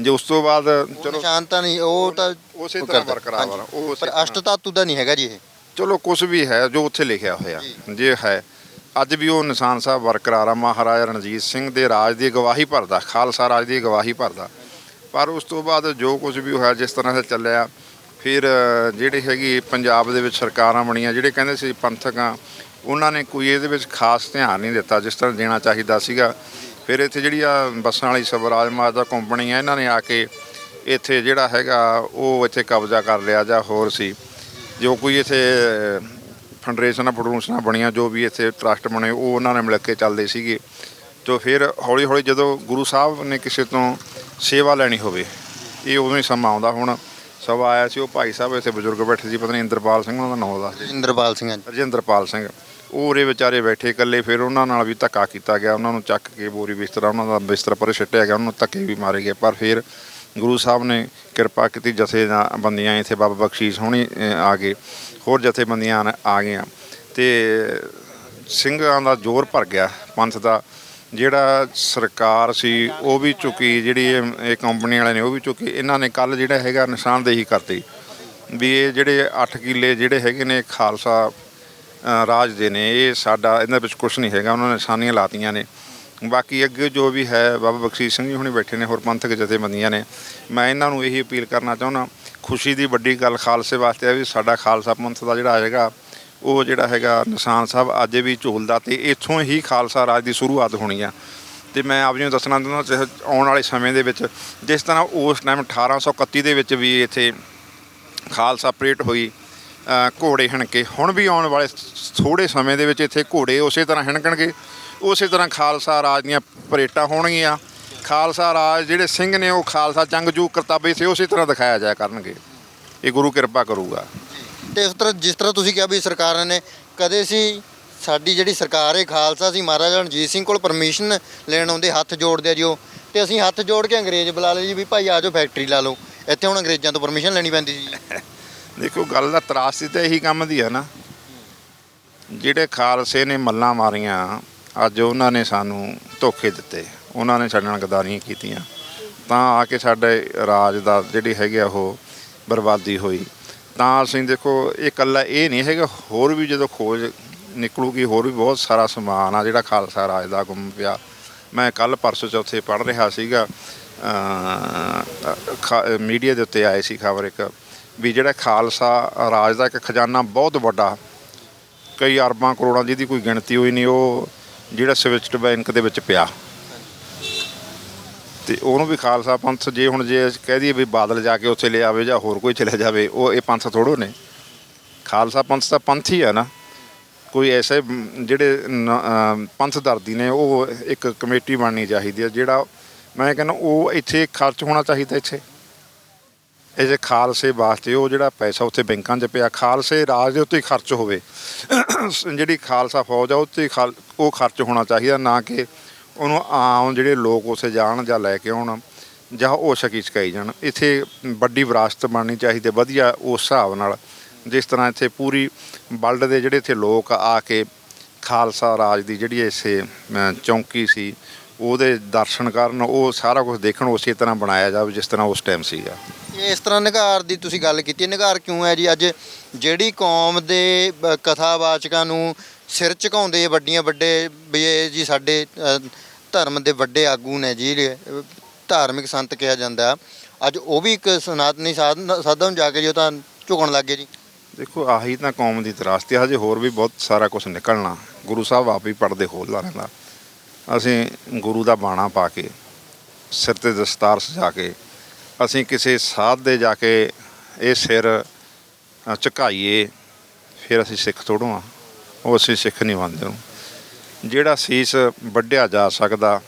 ਜੇ ਉਸ ਤੋਂ ਬਾਅਦ ਚਲੋ ਨਿਸ਼ਾਨ ਤਾਂ ਨਹੀਂ ਉਹ ਤਾਂ ਉਸੇ ਤਰ੍ਹਾਂ। ਬਰਕਰਾਰ। ਆ, ਉਹ ਪਰ। ਅਸ਼ਟ ਧਾਤੂ ਦਾ ਨਹੀਂ ਹੈਗਾ ਜੀ ਇਹ ਚਲੋ ਕੁਝ ਵੀ ਹੈ ਜੋ ਉੱਥੇ ਲਿਖਿਆ ਹੋਇਆ ਜੇ ਹੈ ਅੱਜ ਵੀ ਉਹ ਨਿਸ਼ਾਨ ਸਾਹਿਬ ਬਰਕਰਾਰ ਆ ਮਹਾਰਾਜਾ ਰਣਜੀਤ ਸਿੰਘ ਦੇ ਰਾਜ ਦੀ ਗਵਾਹੀ ਭਰਦਾ ਖਾਲਸਾ ਰਾਜ ਦੀ ਗਵਾਹੀ ਭਰਦਾ ਪਰ ਉਸ ਤੋਂ ਬਾਅਦ ਜੋ ਕੁਝ ਵੀ ਹੋਇਆ ਜਿਸ ਤਰ੍ਹਾਂ ਦਾ ਚੱਲਿਆ ਫਿਰ ਅ, ਜਿਹੜੀ ਹੈਗੀ ਪੰਜਾਬ ਦੇ ਵਿੱਚ ਸਰਕਾਰਾਂ ਬਣੀਆਂ ਜਿਹੜੇ ਕਹਿੰਦੇ ਸੀ ਪੰਥਕ ਆ ਉਹਨਾਂ ਨੇ ਕੋਈ ਇਹਦੇ ਵਿੱਚ ਖਾਸ ਧਿਆਨ ਨਹੀਂ ਦਿੱਤਾ ਜਿਸ ਤਰ੍ਹਾਂ ਦੇਣਾ ਚਾਹੀਦਾ ਸੀਗਾ। ਫਿਰ ਇੱਥੇ ਜਿਹੜੀ ਆ ਬੱਸਾਂ ਵਾਲੀ ਸਵਰਾਜ ਮਾਜਦਾ ਕੰਪਨੀ ਆ ਇਹਨਾਂ ਨੇ ਆ ਕੇ ਇੱਥੇ ਜਿਹੜਾ ਹੈਗਾ ਉਹ ਇੱਥੇ ਕਬਜ਼ਾ ਕਰ ਲਿਆ ਜਾਂ ਹੋਰ ਸੀ। ਜੋ ਕੋਈ ਇੱਥੇ ਫੰਡਰੇਸ਼ਨਾਂ ਪ੍ਰੋਡੂਸ਼ਨਾਂ ਬਣੀਆਂ ਜੋ ਵੀ ਇੱਥੇ ਟਰਸਟ ਬਣੇ ਉਹ ਉਹਨਾਂ ਨੇ ਮਿਲ ਕੇ ਚੱਲਦੇ ਸੀਗੇ। ਤੋਂ ਫਿਰ ਹੌਲੀ ਹੌਲੀ ਜਦੋਂ ਗੁਰੂ ਸਾਹਿਬ ਨੇ ਕਿਸੇ ਤੋਂ ਸੇਵਾ ਲੈਣੀ ਹੋਵੇ ਇਹ ਉਦੋਂ ਹੀ ਸਮਾਂ ਆਉਂਦਾ ਹੁਣ। ਸਭਾ ਆਇਆ ਸੀ ਉਹ ਭਾਈ ਸਾਹਿਬ ਇੱਥੇ ਬਜ਼ੁਰਗ ਬੈਠੇ ਸੀ ਪਤਾ ਨਹੀਂ ਇੰਦਰਪਾਲ ਸਿੰਘ ਉਹਨਾਂ ਦਾ ਨਾਮ ਦੱਸਦੇ ਇੰਦਰਪਾਲ ਸਿੰਘ ਹਾਂਜੀ। ਰਜਿੰਦਰਪਾਲ ਸਿੰਘ। ਉਹ ਉਰੇ ਵਿਚਾਰੇ ਬੈਠੇ ਇਕੱਲੇ ਫਿਰ ਉਹਨਾਂ ਨਾਲ ਵੀ ਧੱਕਾ ਕੀਤਾ ਗਿਆ ਉਹਨਾਂ ਨੂੰ ਚੱਕ ਕੇ ਬੋਰੀ ਬਿਸਤਰਾ ਉਹਨਾਂ ਦਾ ਬਿਸਤਰਾ ਪਰੇ ਸਿੱਟਿਆ ਗਿਆ ਉਹਨਾਂ ਨੂੰ ਧੱਕੇ ਵੀ ਮਾਰੇ ਗਏ। ਪਰ ਫਿਰ ਗੁਰੂ ਸਾਹਿਬ ਨੇ ਕਿਰਪਾ ਕੀਤੀ ਜਥੇ ਦਾ ਬੰਦੀਆਂ ਇੱਥੇ ਬਾਬਾ ਬਖਸ਼ੀਸ਼ ਹੋਣੀ ਅ, ਆ ਗਏ। ਹੋਰ ਜਥੇਬੰਦੀਆਂ ਆ ਗਈਆਂ। ਤੇ ਸਿੰਘਾਂ ਦਾ ਜ਼ੋਰ ਭਰ ਗਿਆ ਪੰਥ ਦਾ। ਜਿਹੜਾ ਸਰਕਾਰ ਸੀ, ਉਹ ਵੀ ਚੁੱਕੀ, ਜਿਹੜੀ ਇਹ ਇਹ ਕੰਪਨੀ ਵਾਲੇ ਨੇ ਉਹ ਵੀ ਚੁੱਕੀ। ਇਹਨਾਂ ਨੇ ਕੱਲ ਜਿਹੜਾ ਹੈਗਾ ਨਿਸ਼ਾਨਦੇਹੀ ਕਰਤੀ ਵੀ ਇਹ ਜਿਹੜੇ 8 ਕਿੱਲੇ ਜਿਹੜੇ ਹੈਗੇ ਨੇ ਖਾਲਸਾ ਰਾਜ ਦੇ ਨੇ, ਇਹ ਸਾਡਾ ਇਹਨਾਂ ਵਿੱਚ ਕੁਝ ਨਹੀਂ ਹੈਗਾ, ਉਹਨਾਂ ਨੇ ਨਿਸ਼ਾਨੀਆਂ ਲਾਤੀਆਂ ਨੇ। ਬਾਕੀ ਅੱਗੇ ਜੋ ਵੀ ਹੈ, ਬਾਬਾ ਬਖਸ਼ੀਸ਼ ਸਿੰਘ ਜੀ ਹੁਣੇ ਬੈਠੇ ਨੇ, ਹੋਰ ਪੰਥਕ ਜਥੇਬੰਦੀਆਂ ਨੇ। ਮੈਂ ਇਹਨਾਂ ਨੂੰ ਇਹੀ ਅਪੀਲ ਕਰਨਾ ਚਾਹੁੰਦਾ, ਖੁਸ਼ੀ ਦੀ ਵੱਡੀ ਗੱਲ ਖਾਲਸੇ ਵਾਸਤੇ ਹੈ ਵੀ ਸਾਡਾ ਖਾਲਸਾ ਪੰਥ ਦਾ ਜਿਹੜਾ ਹੈਗਾ ਉਹ ਜਿਹੜਾ ਹੈਗਾ ਨਿਸ਼ਾਨ ਸਾਹਿਬ ਅੱਜ ਵੀ ਝੋਲਦਾ ਤੇ ਇੱਥੋਂ ਹੀ ਖਾਲਸਾ ਰਾਜ ਦੀ ਸ਼ੁਰੂਆਤ ਹੋਣੀ ਆ। ਤੇ ਮੈਂ ਆਪ ਜੀ ਨੂੰ ਦੱਸਣਾ ਚਾਹੁੰਦਾ ਚਾਹੇ ਆਉਣ ਵਾਲੇ ਸਮੇਂ ਦੇ ਵਿੱਚ ਜਿਸ ਤਰ੍ਹਾਂ ਉਸ ਟਾਈਮ 1831 ਦੇ ਵਿੱਚ ਵੀ ਇੱਥੇ ਖਾਲਸਾ ਪਰੇਡ ਹੋਈ ਘੋੜੇ ਹਣਕੇ। ਹੁਣ ਵੀ ਆਉਣ ਵਾਲੇ ਥੋੜੇ ਸਮੇਂ ਦੇ ਵਿੱਚ ਇੱਥੇ ਘੋੜੇ ਉਸੇ ਤਰ੍ਹਾਂ ਹਣਕਣਗੇ, ਉਸੇ ਤਰ੍ਹਾਂ ਖਾਲਸਾ ਰਾਜ ਦੀਆਂ ਪਰੇਟਾਂ ਹੋਣਗੀਆਂ। ਖਾਲਸਾ ਰਾਜ ਜਿਹੜੇ ਸਿੰਘ ਨੇ ਉਹ ਖਾਲਸਾ ਜੰਗਜੂ ਕਰਤੱਵ ਇੱਥੇ ਉਸੇ ਤਰ੍ਹਾਂ ਦਿਖਾਇਆ ਜਾਇਆ ਕਰਨਗੇ। ਇਹ ਗੁਰੂ ਕਿਰਪਾ ਕਰੂਗਾ। ਤੇ ਉਸ ਤਰ੍ਹਾਂ ਜਿਸ ਤਰ੍ਹਾਂ ਤੁਸੀਂ ਕਿਹਾ ਵੀ ਸਰਕਾਰਾਂ ਨੇ ਕਦੇ ਸੀ ਸਾਡੀ ਜਿਹੜੀ ਸਰਕਾਰ ਹੈ, ਖਾਲਸਾ ਸੀ, ਮਹਾਰਾਜਾ ਰਣਜੀਤ ਸਿੰਘ ਕੋਲ ਪਰਮਿਸ਼ਨ ਲੈਣ ਆਉਂਦੇ, ਹੱਥ ਜੋੜਦੇ ਆ ਜੀ ਉਹ। ਤੇ ਅਸੀਂ ਹੱਥ ਜੋੜ ਕੇ ਅੰਗਰੇਜ਼ ਬੁਲਾ ਲਏ ਜੀ ਵੀ ਭਾਈ ਆ ਜਾਓ ਫੈਕਟਰੀ ਲਾ ਲਓ। ਇੱਥੇ ਹੁਣ ਅੰਗਰੇਜ਼ਾਂ ਤੋਂ ਪਰਮਿਸ਼ਨ ਲੈਣੀ ਪੈਂਦੀ ਸੀ ਜੀ। *laughs* ਦੇਖੋ, ਗੱਲ ਦਾ ਤਰਾਸਦੀ ਤਾਂ ਇਹੀ ਕੰਮ ਦੀ ਆ ਨਾ। ਜਿਹੜੇ ਖਾਲਸੇ ਨੇ ਮੱਲਾਂ ਮਾਰੀਆਂ, ਅੱਜ ਉਹਨਾਂ ਨੇ ਸਾਨੂੰ ਧੋਖੇ ਦਿੱਤੇ। ਉਹਨਾਂ ਨੇ ਸਾਡੇ ਨਾਲ ਗਦਾਰੀਆਂ ਕੀਤੀਆਂ। ਤਾਂ ਆ ਕੇ ਸਾਡੇ ਰਾਜ ਦਾ ਜਿਹੜੀ ਹੈਗੀ ਆ ਉਹ ਬਰਬਾਦੀ ਹੋਈ। ਤਾਂ ਅਸੀਂ ਦੇਖੋ, ਇਹ ਇਕੱਲਾ ਇਹ ਨਹੀਂ ਹੈਗਾ, ਹੋਰ ਵੀ ਜਦੋਂ ਖੋਜ ਨਿਕਲੂਗੀ, ਹੋਰ ਵੀ ਬਹੁਤ ਸਾਰਾ ਸਮਾਨ ਆ ਜਿਹੜਾ ਖਾਲਸਾ ਰਾਜ ਦਾ ਗੁੰਮ ਪਿਆ। ਮੈਂ ਕੱਲ ਪਰਸੋਂ ਚੌਥੇ ਪੜ੍ਹ ਰਿਹਾ ਸੀਗਾ ਮੀਡੀਆ ਦੇ ਉੱਤੇ ਆਏ ਸੀ ਖਬਰ ਇੱਕ, ਵੀ ਜਿਹੜਾ ਖਾਲਸਾ ਰਾਜ ਦਾ ਇੱਕ ਖਜ਼ਾਨਾ ਬਹੁਤ ਵੱਡਾ, ਕਈ ਅਰਬਾਂ ਕਰੋੜਾਂ ਜਿਹਦੀ ਕੋਈ ਗਿਣਤੀ ਹੋਈ ਨਹੀਂ, ਉਹ ਜਿਹੜਾ ਸਵਿਚਡ ਬੈਂਕ ਦੇ ਵਿੱਚ ਪਿਆ। ਤੇ ਉਹਨੂੰ ਵੀ ਖਾਲਸਾ ਪੰਥ ਜੇ ਹੁਣ ਜੇ ਕਹਿ ਦਈਏ ਵੀ ਬਾਦਲ ਜਾ ਕੇ ਉੱਥੇ ਲੈ ਆਵੇ ਜਾਂ ਹੋਰ ਕੋਈ ਚਲੇ ਜਾਵੇ, ਉਹ ਇਹ ਪੰਥ ਥੋੜੋ ਨੇ। ਖਾਲਸਾ ਪੰਥ ਤਾਂ ਪੰਥ ਹੀ ਆ ਨਾ। ਕੋਈ ਐਸੇ ਜਿਹੜੇ ਪੰਥ ਦਰਦੀ ਨੇ, ਉਹ ਇੱਕ ਕਮੇਟੀ ਬਣਨੀ ਚਾਹੀਦੀ ਹੈ ਜਿਹੜਾ ਮੈਂ ਕਹਿੰਦਾ ਉਹ ਇੱਥੇ ਖਰਚ ਹੋਣਾ ਚਾਹੀਦਾ ਇੱਥੇ। ਇਹ ਜੇ ਖਾਲਸੇ ਵਾਸਤੇ ਉਹ ਜਿਹੜਾ ਪੈਸਾ ਉੱਥੇ ਬੈਂਕਾਂ 'ਚ ਪਿਆ, ਖਾਲਸੇ ਰਾਜ ਦੇ ਉੱਤੇ ਖਰਚ ਹੋਵੇ। ਜਿਹੜੀ ਖਾਲਸਾ ਫੌਜ ਆ ਉੱਤੇ ਹੀ ਖਾਲ- ਉਹ ਖਰਚ ਹੋਣਾ ਚਾਹੀਦਾ, ਨਾ ਕਿ ਉਹਨੂੰ ਆਮ ਜਿਹੜੇ ਲੋਕ ਉੱਥੇ ਜਾਣ ਜਾਂ ਲੈ ਕੇ ਆਉਣ ਜਾਂ ਉਹ ਸ਼ਕੀ ਚਕਾਈ ਜਾਣ, ਇੱਥੇ ਵੱਡੀ ਵਿਰਾਸਤ ਬਣਨੀ ਚਾਹੀਦੀ ਹੈ ਵਧੀਆ ਉਸ ਹਿਸਾਬ ਨਾਲ ਜਿਸ ਤਰ੍ਹਾਂ ਇੱਥੇ ਪੂਰੀ ਵਰਲਡ ਦੇ ਜਿਹੜੇ ਇੱਥੇ ਲੋਕ ਆ ਕੇ ਖਾਲਸਾ ਰਾਜ ਦੀ ਜਿਹੜੀ ਇਸੇ ਚੌਂਕੀ ਸੀ, ਉਹਦੇ ਦਰਸ਼ਨ ਕਰਨ, ਉਹ ਸਾਰਾ ਕੁਝ ਦੇਖਣ, ਉਸੇ ਤਰ੍ਹਾਂ ਬਣਾਇਆ ਜਾਵੇ ਜਿਸ ਤਰ੍ਹਾਂ ਉਸ ਟਾਈਮ ਸੀਗਾ ਇਸ ਤਰ੍ਹਾਂ ਨਿਗਾਰ ਦੀ ਤੁਸੀਂ ਗੱਲ ਕੀਤੀ ਹੈ। ਨਿਗਾਰ ਕਿਉਂ ਹੈ ਜੀ ਅੱਜ ਜਿਹੜੀ ਕੌਮ ਦੇ ਕਥਾਵਾਚਕਾਂ ਨੂੰ ਸਿਰ ਝੁਕਾਉਂਦੇ ਵੱਡੀਆਂ ਵੱਡੇ ਵੀ ਜੀ ਸਾਡੇ ਧਰਮ ਦੇ ਵੱਡੇ ਆਗੂ ਨੇ ਜੀ ਅ, ਧਾਰਮਿਕ ਸੰਤ ਕਿਹਾ ਜਾਂਦਾ। ਅੱਜ ਉਹ ਵੀ ਇੱਕ ਸਨਾਤਨੀ ਸਾਧ ਸਾਧਾ ਨੂੰ ਜਾ ਕੇ ਜੋ ਤਾਂ ਝੁਕਣ ਲੱਗ ਗਏ ਜੀ। ਦੇਖੋ ਆਹੀ ਤਾਂ ਕੌਮ ਦੀ ਤਰਾਸਤੀ ਆ, ਹਜੇ ਹੋਰ ਵੀ ਬਹੁਤ ਸਾਰਾ ਕੁਝ ਨਿਕਲਣਾ। ਗੁਰੂ ਸਾਹਿਬ ਆਪ ਹੀ ਪੜਦੇ ਖੋਲ੍ਹਦਾ ਰਹਿੰਦਾ ਅਸੀਂ ਗੁਰੂ ਦਾ ਬਾਣਾ ਪਾ ਕੇ ਸਿਰ ਤੇ ਦਸਤਾਰ ਸਜਾ ਕੇ ਅਸੀਂ ਕਿਸੇ ਸਾਧ ਦੇ ਜਾ ਕੇ ਇਹ ਸਿਰ ਅ, ਝੁਕਾਈਏ ਫਿਰ ਅਸੀਂ ਸਿੱਖ ਥੋੜ੍ਹੋ ਹਾਂ। ਉਹ ਅਸੀਂ ਸਿੱਖ ਨਹੀਂ ਮੰਨਦੇ। ਉਹਨੂੰ ਜਿਹੜਾ ਸੀਸ ਵੱਢਿਆ ਜਾ ਸਕਦਾ,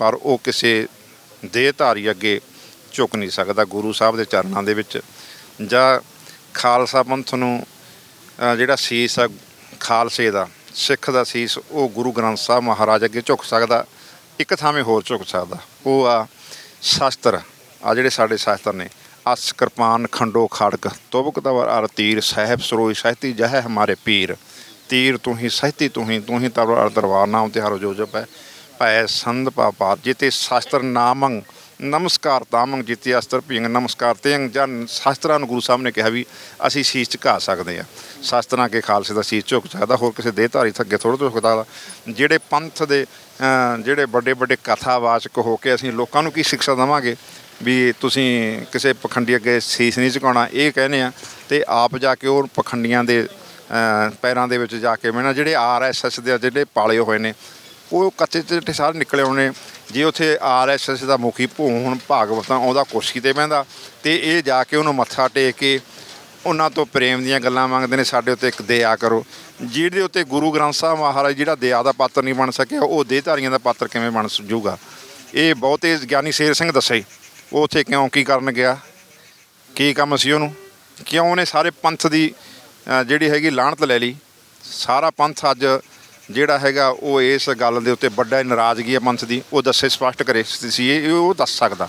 ਪਰ ਉਹ ਕਿਸੇ ਦੇਹਧਾਰੀ ਅੱਗੇ ਝੁਕ ਨਹੀਂ ਸਕਦਾ ਗੁਰੂ ਸਾਹਿਬ ਦੇ ਚਰਨਾਂ ਦੇ ਵਿੱਚ। ਜਾਂ ਖਾਲਸਾ ਪੰਥ ਨੂੰ ਜਿਹੜਾ ਸੀਸ ਆ, ਖਾਲਸੇ ਦਾ, ਸਿੱਖ ਦਾ ਸੀਸ, ਉਹ ਗੁਰੂ ਗ੍ਰੰਥ ਸਾਹਿਬ ਮਹਾਰਾਜ ਅੱਗੇ ਝੁਕ ਸਕਦਾ, ਇੱਕ ਥਾਵੇਂ ਹੋਰ ਝੁਕ ਸਕਦਾ। ਉਹ ਆ ਸ਼ਾਸਤਰ, ਆ ਜਿਹੜੇ ਸਾਡੇ ਸ਼ਾਸਤਰ ਨੇ, ਅਸ ਕਿਰਪਾਨ ਖੰਡੋ ਖਾੜਕ, ਤੁਬਕ ਤਵਰ ਅਰ ਤੀਰ, ਸਾਹਿਬ ਸਰੋਈ ਸਹਿਤੀ ਜਹ ਹਮਾਰੇ ਪੀਰ। ਤੀਰ ਤੂੰ ਹੀ, ਸਹਿਤੀ ਤੂੰ ਹੀ ਤੂੰ ਹੀ ਤਵਰ ਦਰਬਾਰ ਨਾਮ ਤੇ ਹਰੋ ਜੋ ਹੈ ਭੈ ਸੰਧ ਪਾਪਾ ਜਿਤੇ ਸ਼ਾਸਤਰ ਨਾਮੰ, ਨਮਸਕਾਰ ਤਾਮੰ ਜਿਤੇ ਅਸਤਰ ਪਿੰਗ ਨਮਸਕਾਰ ਤੇੰਗ ਜਨ ਸ਼ਾਸਤਰਾਂ ਨੂੰ ਗੁਰੂ ਸਾਹਿਬ ਨੇ ਕਿਹਾ ਵੀ ਅਸੀਂ ਸੀਸ ਝੁਕਾ ਸਕਦੇ ਆ ਸ਼ਾਸਤਰਾਂ ਕੇ ਖਾਲਸੇ ਦਾ ਸੀਸ ਝੁਕ ਸਕਦਾ, ਹੋਰ ਕਿਸੇ ਦੇਹ ਦੇਹਧਾਰੀ ਥੱਗੇ ਥੋੜ੍ਹਾ ਝੁਕ ਜਿਹੜੇ ਪੰਥ ਦੇ ਜਿਹੜੇ ਵੱਡੇ ਵੱਡੇ ਕਥਾਵਾਚਕ ਹੋ ਕੇ ਅਸੀਂ ਲੋਕਾਂ ਨੂੰ ਕੀ ਸਿੱਖਿਆ ਦੇਵਾਂਗੇ? ਵੀ ਤੁਸੀਂ ਕਿਸੇ ਪਖੰਡੀ ਅੱਗੇ ਸੀਸ ਨਹੀਂ ਝੁਕਾਉਣਾ, ਇਹ ਕਹਿੰਦੇ ਆ, ਤੇ ਆਪ ਜਾ ਕੇ ਉਹ ਪਖੰਡੀਆਂ ਦੇ ਪੈਰਾਂ ਦੇ ਵਿੱਚ ਜਾ ਕੇ ਮੈਨਾਂ ਜਿਹੜੇ ਆਰਐਸਐਸ ਦੇ ਜਿਹੜੇ ਪਾਲੇ ਹੋਏ ਨੇ, ਉਹ ਕੱਚੇ ਚਿੱਟੇ ਸਾਰੇ ਨਿਕਲੇ ਆਉਣੇ ਜੇ ਉੱਥੇ ਆਰਐਸਐਸ ਦਾ ਮੁਖੀ ਭੂਣ ਭਾਗਵਤਾਂ ਉਹਦਾ ਕੁਰਸੀ ਤੇ ਬਹਿੰਦਾ। ਤੇ ਇਹ ਜਾ ਕੇ ਉਹਨੂੰ ਮੱਥਾ ਟੇਕ ਕੇ ਉਹਨਾਂ ਤੋਂ ਪ੍ਰੇਮ ਦੀਆਂ ਗੱਲਾਂ ਮੰਗਦੇ ਨੇ, ਸਾਡੇ ਉੱਤੇ ਇੱਕ ਦਇਆ ਕਰੋ। ਜਿਹਦੇ ਉੱਤੇ ਗੁਰੂ ਗ੍ਰੰਥ ਸਾਹਿਬ ਮਹਾਰਾਜ ਜਿਹੜਾ ਦਇਆ ਦਾ ਪਾਤਰ ਨਹੀਂ ਬਣ ਸਕਿਆ, ਉਹ ਦੇਹਧਾਰੀਆਂ ਦਾ ਪਾਤਰ ਕਿਵੇਂ ਬਣ ਜੂਗਾ? ਇਹ ਬਹੁਤੇ ਗਿਆਨੀ ਸ਼ੇਰ ਸਿੰਘ ਦੱਸੇ, ਉਹ ਉੱਥੇ ਕਿਉਂ ਕੀ ਕਰਨ ਗਿਆ? ਕੀ ਕੰਮ ਸੀ ਉਹਨੂੰ? ਕਿਉਂ ਉਹਨੇ ਸਾਰੇ ਪੰਥ ਦੀ ਜਿਹੜੀ ਹੈਗੀ ਲਾਹਣਤ ਲੈ ਲਈ। ਸਾਰਾ ਪੰਥ ਅੱਜ ਜਿਹੜਾ ਹੈਗਾ ਉਹ ਇਸ ਗੱਲ ਦੇ ਉੱਤੇ ਵੱਡਾ ਨਾਰਾਜ਼ਗੀ ਹੈ ਪੰਥ ਦੀ। ਉਹ ਦੱਸੇ ਸਪਸ਼ਟ ਕਰੇ ਸੀ ਇਹ ਉਹ ਦੱਸ ਸਕਦਾ।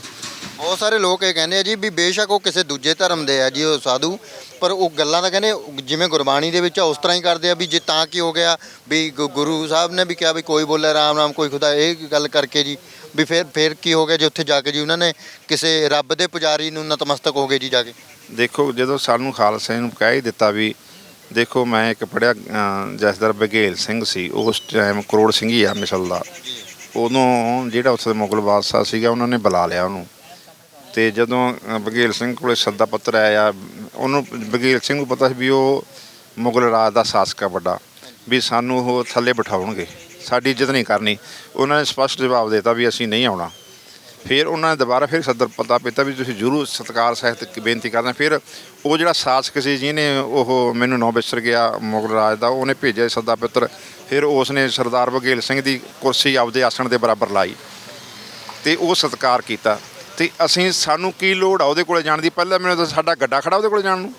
ਬਹੁਤ ਸਾਰੇ ਲੋਕ ਇਹ ਕਹਿੰਦੇ ਆ ਜੀ ਵੀ ਬੇਸ਼ੱਕ ਉਹ ਕਿਸੇ ਦੂਜੇ ਧਰਮ ਦੇ ਆ ਜੀ ਉਹ ਸਾਧੂ। ਪਰ ਉਹ ਗੱਲਾਂ ਤਾਂ ਕਹਿੰਦੇ ਜਿਵੇਂ ਗੁਰਬਾਣੀ ਦੇ ਵਿੱਚ ਆ ਉਸ ਤਰ੍ਹਾਂ ਹੀ ਕਰਦੇ ਆ ਵੀ ਜੇ ਤਾਂ ਕੀ ਹੋ ਗਿਆ ਵੀ ਗੁਰੂ ਸਾਹਿਬ ਨੇ ਵੀ ਕਿਹਾ ਵੀ ਕੋਈ ਬੋਲੇ ਰਾਮ ਨਾਮ ਕੋਈ ਖੁਦਾ ਇਹ ਗੱਲ ਕਰਕੇ ਜੀ ਵੀ ਫਿਰ ਫਿਰ ਕੀ ਹੋ ਗਿਆ ਜੇ ਉੱਥੇ ਜਾ ਕੇ ਜੀ ਉਹਨਾਂ ਨੇ ਕਿਸੇ ਰੱਬ ਦੇ ਪੁਜਾਰੀ ਨੂੰ ਨਤਮਸਤਕ ਹੋ ਗਏ ਜੀ ਜਾ ਕੇ। ਦੇਖੋ ਜਦੋਂ ਸਾਨੂੰ ਖਾਲਸੇ ਨੂੰ ਕਹਿ ਹੀ ਦਿੱਤਾ ਵੀ ਦੇਖੋ, ਮੈਂ ਇੱਕ ਪੜਿਆ ਜਸਦਰ ਬਘੇਲ ਸਿੰਘ ਸੀ ਉਸ ਟਾਈਮ ਕਰੋੜ ਸਿੰਘ ਹੀ ਆ ਮਿਸਲ ਦਾ ਉਦੋਂ ਜਿਹੜਾ ਉੱਥੇ ਦਾ ਮੁਗਲ ਬਾਦਸ਼ਾਹ ਸੀਗਾ, ਉਹਨਾਂ ਨੇ ਬੁਲਾ ਲਿਆ ਉਹਨੂੰ। ਤੇ ਜਦੋਂ ਬਘੇਲ ਸਿੰਘ ਕੋਲੇ ਸੱਦਾ ਪੱਤਰ ਆਇਆ, ਉਹਨੂੰ ਬਘੇਲ ਸਿੰਘ ਨੂੰ ਪਤਾ ਸੀ ਵੀ ਉਹ ਮੁਗਲ ਰਾਜ ਦਾ ਸ਼ਾਸਕ ਆ ਵੱਡਾ, ਵੀ ਸਾਨੂੰ ਉਹ ਥੱਲੇ ਬਿਠਾਉਣਗੇ। ਸਾਡੀ ਇੱਜ਼ਤ ਨਹੀਂ ਕਰਨੀ। ਉਹਨਾਂ ਨੇ ਸਪਸ਼ਟ ਜਵਾਬ ਦਿੱਤਾ ਵੀ ਅਸੀਂ ਨਹੀਂ ਆਉਣਾ। ਫਿਰ ਉਹਨਾਂ ਨੇ ਦੁਬਾਰਾ ਫਿਰ ਸਦਰ ਪਤਾ ਪੀਤਾ ਵੀ ਤੁਸੀਂ ਜਰੂਰ ਸਤਕਾਰ, ਸਹਿਤ ਬੇਨਤੀ ਕਰਦੇ। ਫਿਰ ਉਹ ਜਿਹੜਾ ਸ਼ਾਸਕ ਸੀ ਜਿਹਨੇ ਉਹ ਮੈਨੂੰ ਨੌ ਵਿਸਰ ਗਿਆ, ਮੁਗਲ ਰਾਜ ਦਾ, ਉਹਨੇ ਭੇਜਿਆ ਸੱਦਾ ਪਿੱਤਰ। ਫਿਰ ਉਸ ਨੇ ਸਰਦਾਰ ਬਘੇਲ ਸਿੰਘ ਦੀ ਕੁਰਸੀ ਆਪਦੇ ਆਸਣ ਦੇ ਬਰਾਬਰ ਲਾਈ ਤੇ ਉਹ ਸਤਕਾਰ ਕੀਤਾ। ਤੇ ਅਸੀਂ, ਸਾਨੂੰ ਕੀ ਲੋੜ ਆ ਉਹਦੇ ਕੋਲੇ ਜਾਣ ਦੀ? ਪਹਿਲਾਂ ਮੈਨੂੰ ਤਾਂ ਸਾਡਾ ਗੱਡਾ ਖੜਾ ਉਹਦੇ ਕੋਲੇ ਜਾਣ ਨੂੰ?